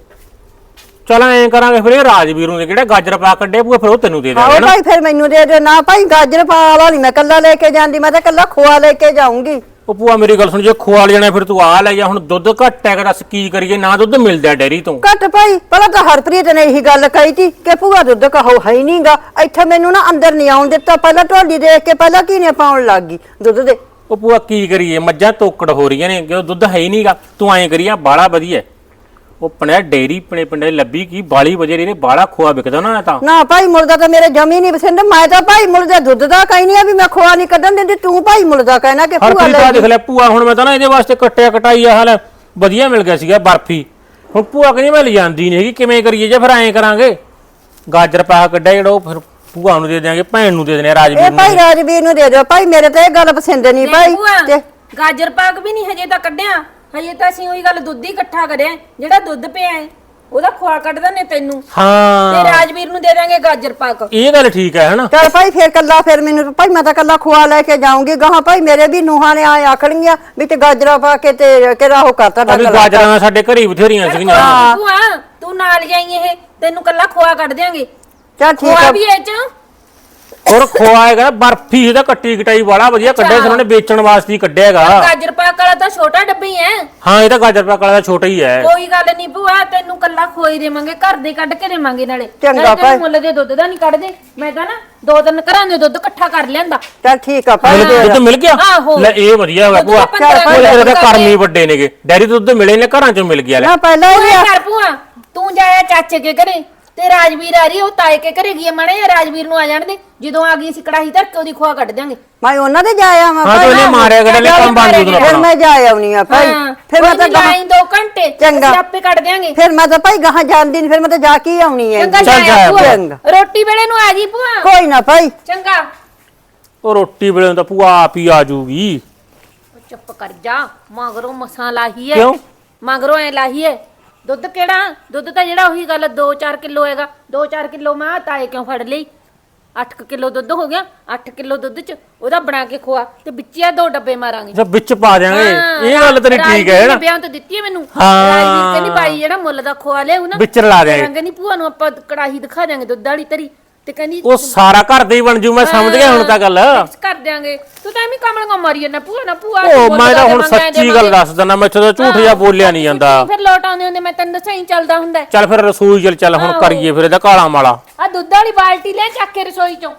ਚਲ ਐਂ ਕਰਾਂਗੇ ਫਿਰ ਇਹ ਰਾਜਵੀਰ ਨੂੰ ਕਿਹੜਾ ਗਾਜਰ ਪਾ ਕੱਢੇ ਭੂਆ ਫਿਰ ਉਹ ਤੈਨੂੰ ਦੇ ਆਓ ਦਾਂਗੇ ਨਾ। ਭਾਈ ਫਿਰ ਮੈਨੂੰ ਦੇ ਦਿਓ। ਨਾ ਭਾਈ ਗਾਜਰ ਪਾ ਵਾਲੀ ਮੈਂ ਕੱਲਾ ਲੈ ਕੇ ਜਾਂਦੀ ਮੈਂ ਤਾਂ ਕੱਲਾ ਖੋਆ ਲੈ ਕੇ ਜਾਊਂਗੀ। ਉਹ ਭੂਆ ਮੇਰੀ ਗੱਲ ਸੁਣ ਜੇ ਖੋਆ ਲੈਣਾ ਫਿਰ ਤੂੰ ਆ ਲੈ ਜਾ ਹੁਣ ਦੁੱਧ ਘੱਟ ਹੈਗਾ ਦੱਸ ਕੀ ਕਰੀਏ ਨਾ ਦੁੱਧ ਮਿਲਦਾ ਡੈਰੀ ਤੋਂ। ਘੱਟ ਭਾਈ ਪਹਿਲਾਂ ਤਾਂ ਹਰਪ੍ਰੀਤ ਨੇ ਇਹੀ ਗੱਲ ਕਹੀ ਤੀ ਕਿ ਭੂਆ ਦੁੱਧ ਕਹੋ ਹੈ ਹੀ ਨਹੀਂਗਾ ਇੱਥੇ ਮੈਨੂੰ ਨਾ ਅੰਦਰ ਨਹੀਂ ਆਉਣ ਦਿੱਤਾ ਪਹਿਲਾਂ ਢੋਲੀ ਦੇਖ ਕੇ ਪਹਿਲਾਂ ਕੀਨੇ ਪਾਉਣ ਲੱਗ ਗਈ ਦੁੱਧ ਦੇ। ਉਹ ਭੂਆ ਕੀ ਕਰੀਏ ਮੱਝਾਂ ਤੋਕੜ ਹੋ ਰਹੀਆਂ ਨੇ ਕਿਉਂ ਦੁੱਧ ਹੈ ਹੀ ਨਹੀਂਗਾ ਤੂੰ ਐਂ ਕਰੀਆ ਬਾਲਾ ਵਧੀਆ ਉਹ ਪਣਿਆ ਡੇਰੀ ਪਣੇ ਪਿੰਡੇ ਲੱਭੀ ਕੀ ਬਾਲੀ ਵਜੇ ਰੇ ਬਾਲਾ ਖੋਆ ਵਿਕਦਾ ਨਾ ਤਾਂ। ਨਾ ਭਾਈ ਮੁਰਦਾ ਤਾਂ ਮੇਰੇ ਜਮੀ ਨਹੀਂ ਪਸੰਦ ਮੈਂ ਤਾਂ ਭਾਈ ਮੁਰਦੇ ਦੁੱਧ ਦਾ ਕਹਿਨੀ ਆ ਵੀ ਮੈਂ ਖੋਆ ਨਹੀਂ ਕੱਢਣ ਦਿੰਦੀ ਤੂੰ ਭਾਈ ਮੁਰਦਾ ਕਹਿਣਾ ਕਿ ਭੂਆ ਹਰਪ੍ਰੀਤ ਲੈ ਆ ਦੇਖ ਲੈ ਭੂਆ ਹੁਣ ਮੈਂ ਤਾਂ ਨਾ ਇਹਦੇ ਵਾਸਤੇ ਕੱਟਿਆ ਕਟਾਈ ਆ ਹਾਲ ਵਧੀਆ ਮਿਲ ਗਿਆ ਸੀਗਾ ਬਰਫੀ। ਹੁਣ ਭੂਆ ਕਹਿੰਦੀ ਮੈਂ ਲਿਜਾਂਦੀ ਨਹੀਂ ਹੈਗੀ ਕਿਵੇਂ ਕਰੀਏ ਜੇ ਫਿਰ ਐਂ ਕਰਾਂਗੇ। ਗਾਜਰ ਪਾ ਕੱਢਿਆ ਜਿਹੜਾ ਉਹ ਫਿਰ ਭੂਆ ਨੂੰ ਦੇ ਦਿਆਂਗੇ ਭੈਣ ਨੂੰ ਦੇ ਦੇਣੇ ਆ ਰਾਜਵੀਰ ਇਹ ਨੂੰ ਭਾਈ ਰਾਜਵੀਰ ਨੂੰ ਦੇ ਦਿਓ। ਭਾਈ ਮੇਰੇ ਤਾਂ ਇਹ ਗੱਲ ਪਸੰਦ ਨਹੀਂ ਭਾਈ। ਤੇ ਗਾਜਰ ਪਾਕ ਵੀ ਨਹੀਂ ਹਜੇ ਤਾਂ ਕੱਢਿਆ। ਹਜੇ ਤਾਂ ਅਸੀਂ ਉਹੀ ਗੱਲ ਦੁੱਧ ਹੀ ਇਕੱਠਾ ਕਰਿਆ ਜਿਹੜਾ ਦੁੱਧ ਪਿਆ ਹੈ ਉਹਦਾ ਖੋਆ ਕੱਢ ਦਿੰਦੇ ਤੈਨੂੰ। ਤੇ ਹਾਂ ਰਾਜਵੀਰ ਨੂੰ ਦੇ ਦਾਂਗੇ ਗਾਜਰ ਪਾਕ। ਇਹ ਗੱਲ ਠੀਕ ਹੈ ਹਨਾ? ਚਲ ਭਾਈ ਫੇਰ ਕੱਲਾ ਫੇਰ ਮੈਨੂੰ ਭਾਈ ਮੈਂ ਤਾਂ ਕੱਲਾ ਖੋਆ ਲੈ ਕੇ ਜਾਊਂਗੀ ਗਾਹਾਂ ਭਾਈ ਮੇਰੇ ਵੀ ਨੂਹਾਂ ਨੇ ਆਏ ਆਖਣਗੀਆਂ ਵੀ ਤੇ ਗਾਜਰਾ ਪਾ ਕੇ ਤੇ ਕਿਹੜਾ ਉਹ ਕਰਤਾ ਅਭੀ ਡੰਗ ਗਾਜਰਾਂ ਸਾਡੇ ਘਰੇ ਹੀ ਬਥੇਰੀਆਂ ਸੀਗੀਆਂ। ਤੂੰ ਆ ਤੂੰ ਨਾਲ ਜਾਈ ਇਹ ਤੈਨੂੰ ਕੱਲਾ ਖੋਆ ਕੱਢ ਦਿਆਂਗੇ। ਚਲ ਠੀਕ ਖੋਆ ਆ ਵੀ ਇਹ ਚ। ਔਰ ਖੋਆ ਹੈਗਾ ਬਰਫੀ ਇਹਦਾ ਕੱਟੀ ਕਟਾਈ ਵਾਲਾ ਵਧੀਆ ਕੱਢਿਆ ਸੀ ਉਹਨਾਂ ਨੇ ਵੇਚਣ ਵਾਸਤੇ ਹੀ ਕੱਢਿਆ ਹੈਗਾ। ਗਾਜਰ ਪਾਕ ਵਾਲਾ ਤਾਂ ਛੋਟਾ ਡੱਬੀ ਹੈ। ਹਾਂ ਇਹ ਤਾਂ ਗਾਜਰ ਪਾਕ ਵਾਲਾ ਤਾਂ ਛੋਟਾ ਹੀ ਹੈ। ਕੋਈ ਗੱਲ ਨਹੀਂ ਭੂਆ ਤੈਨੂੰ ਕੱਲਾ ਖੋਈ ਦੇਵਾਂਗੇ ਘਰ ਦੇ ਕੱਢ ਕੇ ਦੇਵਾਂਗੇ ਨਾਲੇ। ਚੰਗਾ ਨਾਲੇ ਤੈਨੂੰ ਭਾਈ। ਮੁੱਲ ਦੇ ਦੁੱਧ ਦਾ ਨਹੀਂ ਕੱਢਦੇ। ਮੈਂ ਤਾਂ ਨਾ ਦੋ ਤਿੰਨ ਘਰਾਂ ਦੇ ਦੁੱਧ ਇਕੱਠਾ ਕਰ ਲਿਆਂਦਾ। ਚਲ ਠੀਕ ਆ ਭਾਈ। ਮੈਨੂੰ ਦੁੱਧ ਮਿਲ ਗਿਆ? ਆਹੋ। ਲੈ ਇਹ ਵਧੀਆ ਹੋਇਆ ਦੁੱਧ ਭੂਆ। ਤਾਂ ਪੰਦਰਾਂ ਉਹ ਇਹਦੇ ਤਾਂ ਕਿੱਲੋ ਕਰਮ ਹੀ ਵੱਡੇ ਨੇਗੇ। ਡੈਰੀ ਤੋਂ ਦੁੱਧ ਮਿਲੇ ਨੇ ਘਰਾਂ ਚੋਂ ਮਿਲ ਗਿਆ ਲੈ। ਨਾ ਪਹਿਲਾਂ ਤੂੰ ਹੀ ਇਹ ਕਰ ਭੂਆ ਤੂੰ ਜਾਇਆ ਚਾਚੇ ਕੇ ਘਰੇ। ਤੇ ਰਾਜਵੀਰ ਆ ਰਹੀ ਉਹ ਤਾਏ ਕੇ ਘਰੇ ਗਈ ਮੜੇ ਰਾਜਵੀਰ ਨੂੰ ਆ ਜਾਣ ਦੇ। ਜਦੋਂ ਆ ਗਈ ਅਸੀਂ ਕੜਾਹੀ ਧਰ ਕੇ ਉਹਦੀ ਖੋਆ ਕੱਢ ਦਿਆਂਗੇ। ਮੈਂ ਉਹਨਾਂ ਦੇ ਜਾਇਆ ਮੈਂ ਹਾਂ ਤੇ ਉਹਨੇ ਮਾਰਿਆ ਗੜੇ ਲੈ ਕੰਮ ਬੰਦ ਉਦੋਂ ਫਿਰ ਆਪਣਾ ਮੈਂ ਜਾ ਆਉਣੀ ਆ ਭਾਈ। ਫਿਰ ਮੈਂ ਤਾਂ ਗਾਹਾਂ- ਲਾਈਨ 2 ਘੰਟੇ ਚੰਗਾ। ਅਸੀਂ ਆਪੇ ਕੱਢ ਦਿਆਂਗੇ। ਫਿਰ ਮੈਂ ਤਾਂ ਭਾਈ ਗਾਹਾਂ ਜਾਂਦੀ ਨਹੀਂ ਫਿਰ ਮੈਂ ਤਾਂ ਜਾ ਕੇ ਹੀ ਆਉਣੀ ਹੈ ਚੰਗਾ ਜਾਇਆ ਭੂਆ। ਚੰਗਾ। ਰੋਟੀ ਵੇਲੇ ਨੂੰ ਆ ਜੀ ਭੂਆ। ਕੋਈ ਨਾ ਭਾਈ। ਚੰਗਾ। ਉਹ ਰੋਟੀ ਵੇਲੇ ਨੂੰ ਤਾਂ ਭੂਆ ਆਪ ਹੀ ਆ ਜੂਗੀ ਉਹ ਚੁੱਪ ਕਰ ਜਾ। ਮਗਰੋਂ ਮਸਾਂ ਲਾਹੀ ਹੈ ਕਿਉਂ? ਮਗਰੋਂ ਐ ਲਾਹੀ ਹੈ ਦੁੱਧ ਕਿਹੜਾ? ਦੁੱਧ ਤਾਂ ਜਿਹੜਾ ਉਹੀ ਗੱਲ 2-4 ਕਿਲੋ ਹੈਗਾ। 2-4 ਕਿਲੋ ਮੈਂ ਤਾਏ ਕਿਉਂ ਫੜ ਲਈ? 8 ਕਿਲੋ ਦੁੱਧ ਹੋ ਗਿਆ 8 ਕਿਲੋ ਦੁੱਧ ਚ ਉਹਦਾ ਬਣਾ ਕੇ ਖੋਆ ਤੇ ਵਿੱਚ ਆ ਦੋ ਡੱਬੇ ਮਾਰਾਂਗੇ। ਜੇ ਵਿੱਚ ਪਾ ਦਿਆਂਗੇ। ਇਹ ਗੱਲ ਤੇਰੀ ਠੀਕ ਹੈ ਨੇ? ਬਿਆਨ ਤਾਂ ਦਿੱਤੀ ਹੈ ਮੈਨੂੰ। ਹਾਂ। ਕਹਿੰਦੀ ਬਾਈ ਜਿਹੜਾ ਮੁੱਲ ਦਾ ਖੋਆ ਲਿਆਉ ਨਾ ਵਿੱਚ ਰਲਾ ਦਿਆਂਗੇ। ਕਹਿੰਦੀ ਭੂਆ ਨੂੰ ਆਪਾਂ ਕੜਾਹੀ ਦਿਖਾ ਦਿਆਂਗੇ ਦੁੱਧ ਵਾਲੀ ਤਰੀ। ਤੇ ਕਹਿੰਦੀ ਉਹ ਸਾਰਾ ਘਰ ਦੇ ਹੀ ਬਣ ਜੂ ਮੈਂ ਸਮਝ ਗਿਆ ਹੁਣ ਤਾਂ ਗੱਲ। mix ਕਰ ਦਿਆਂਗੇ। ਤੂੰ ਤਾਂ ਐਵੇਂ ਕਮਲ ਕੋ ਮਾਰੀ ਜਾਂਦਾ ਭੂਆ ਨਾ ਭੂਆ ਉਹ ਮੈਂ ਤਾਂ ਹੁਣ ਸੱਚੀ ਗੱਲ। ਦੱਸ ਦਿੰਦਾ ਮੈਥੋਂ ਤਾਂ ਝੂਠ ਜਿਹਾ ਬੋਲਿਆ ਨਹੀਂ ਜਾਂਦਾ। ਫਿਰ ਲੋਟ ਆਉਂਦੇ ਹੁੰਦੇ ਮੈਂ ਤੈਨੂੰ ਦੱਸਿਆ ਹੀ ਚੱਲਦਾ ਹੁੰਦਾ। ਚੱਲ ਫਿਰ ਰਸੋਈ ਚੱਲ ਚੱਲ ਹੁਣ। ਕਰੀਏ ਫਿਰ ਇਹਦਾ ਕਾਲਾ ਮਾਲਾ। ਆ ਦੁੱਧ ਵਾਲੀ ਬਾਲਟੀ ਲੈ ਚੱਕ ਕੇ ਰਸੋਈ ਚੋਂ।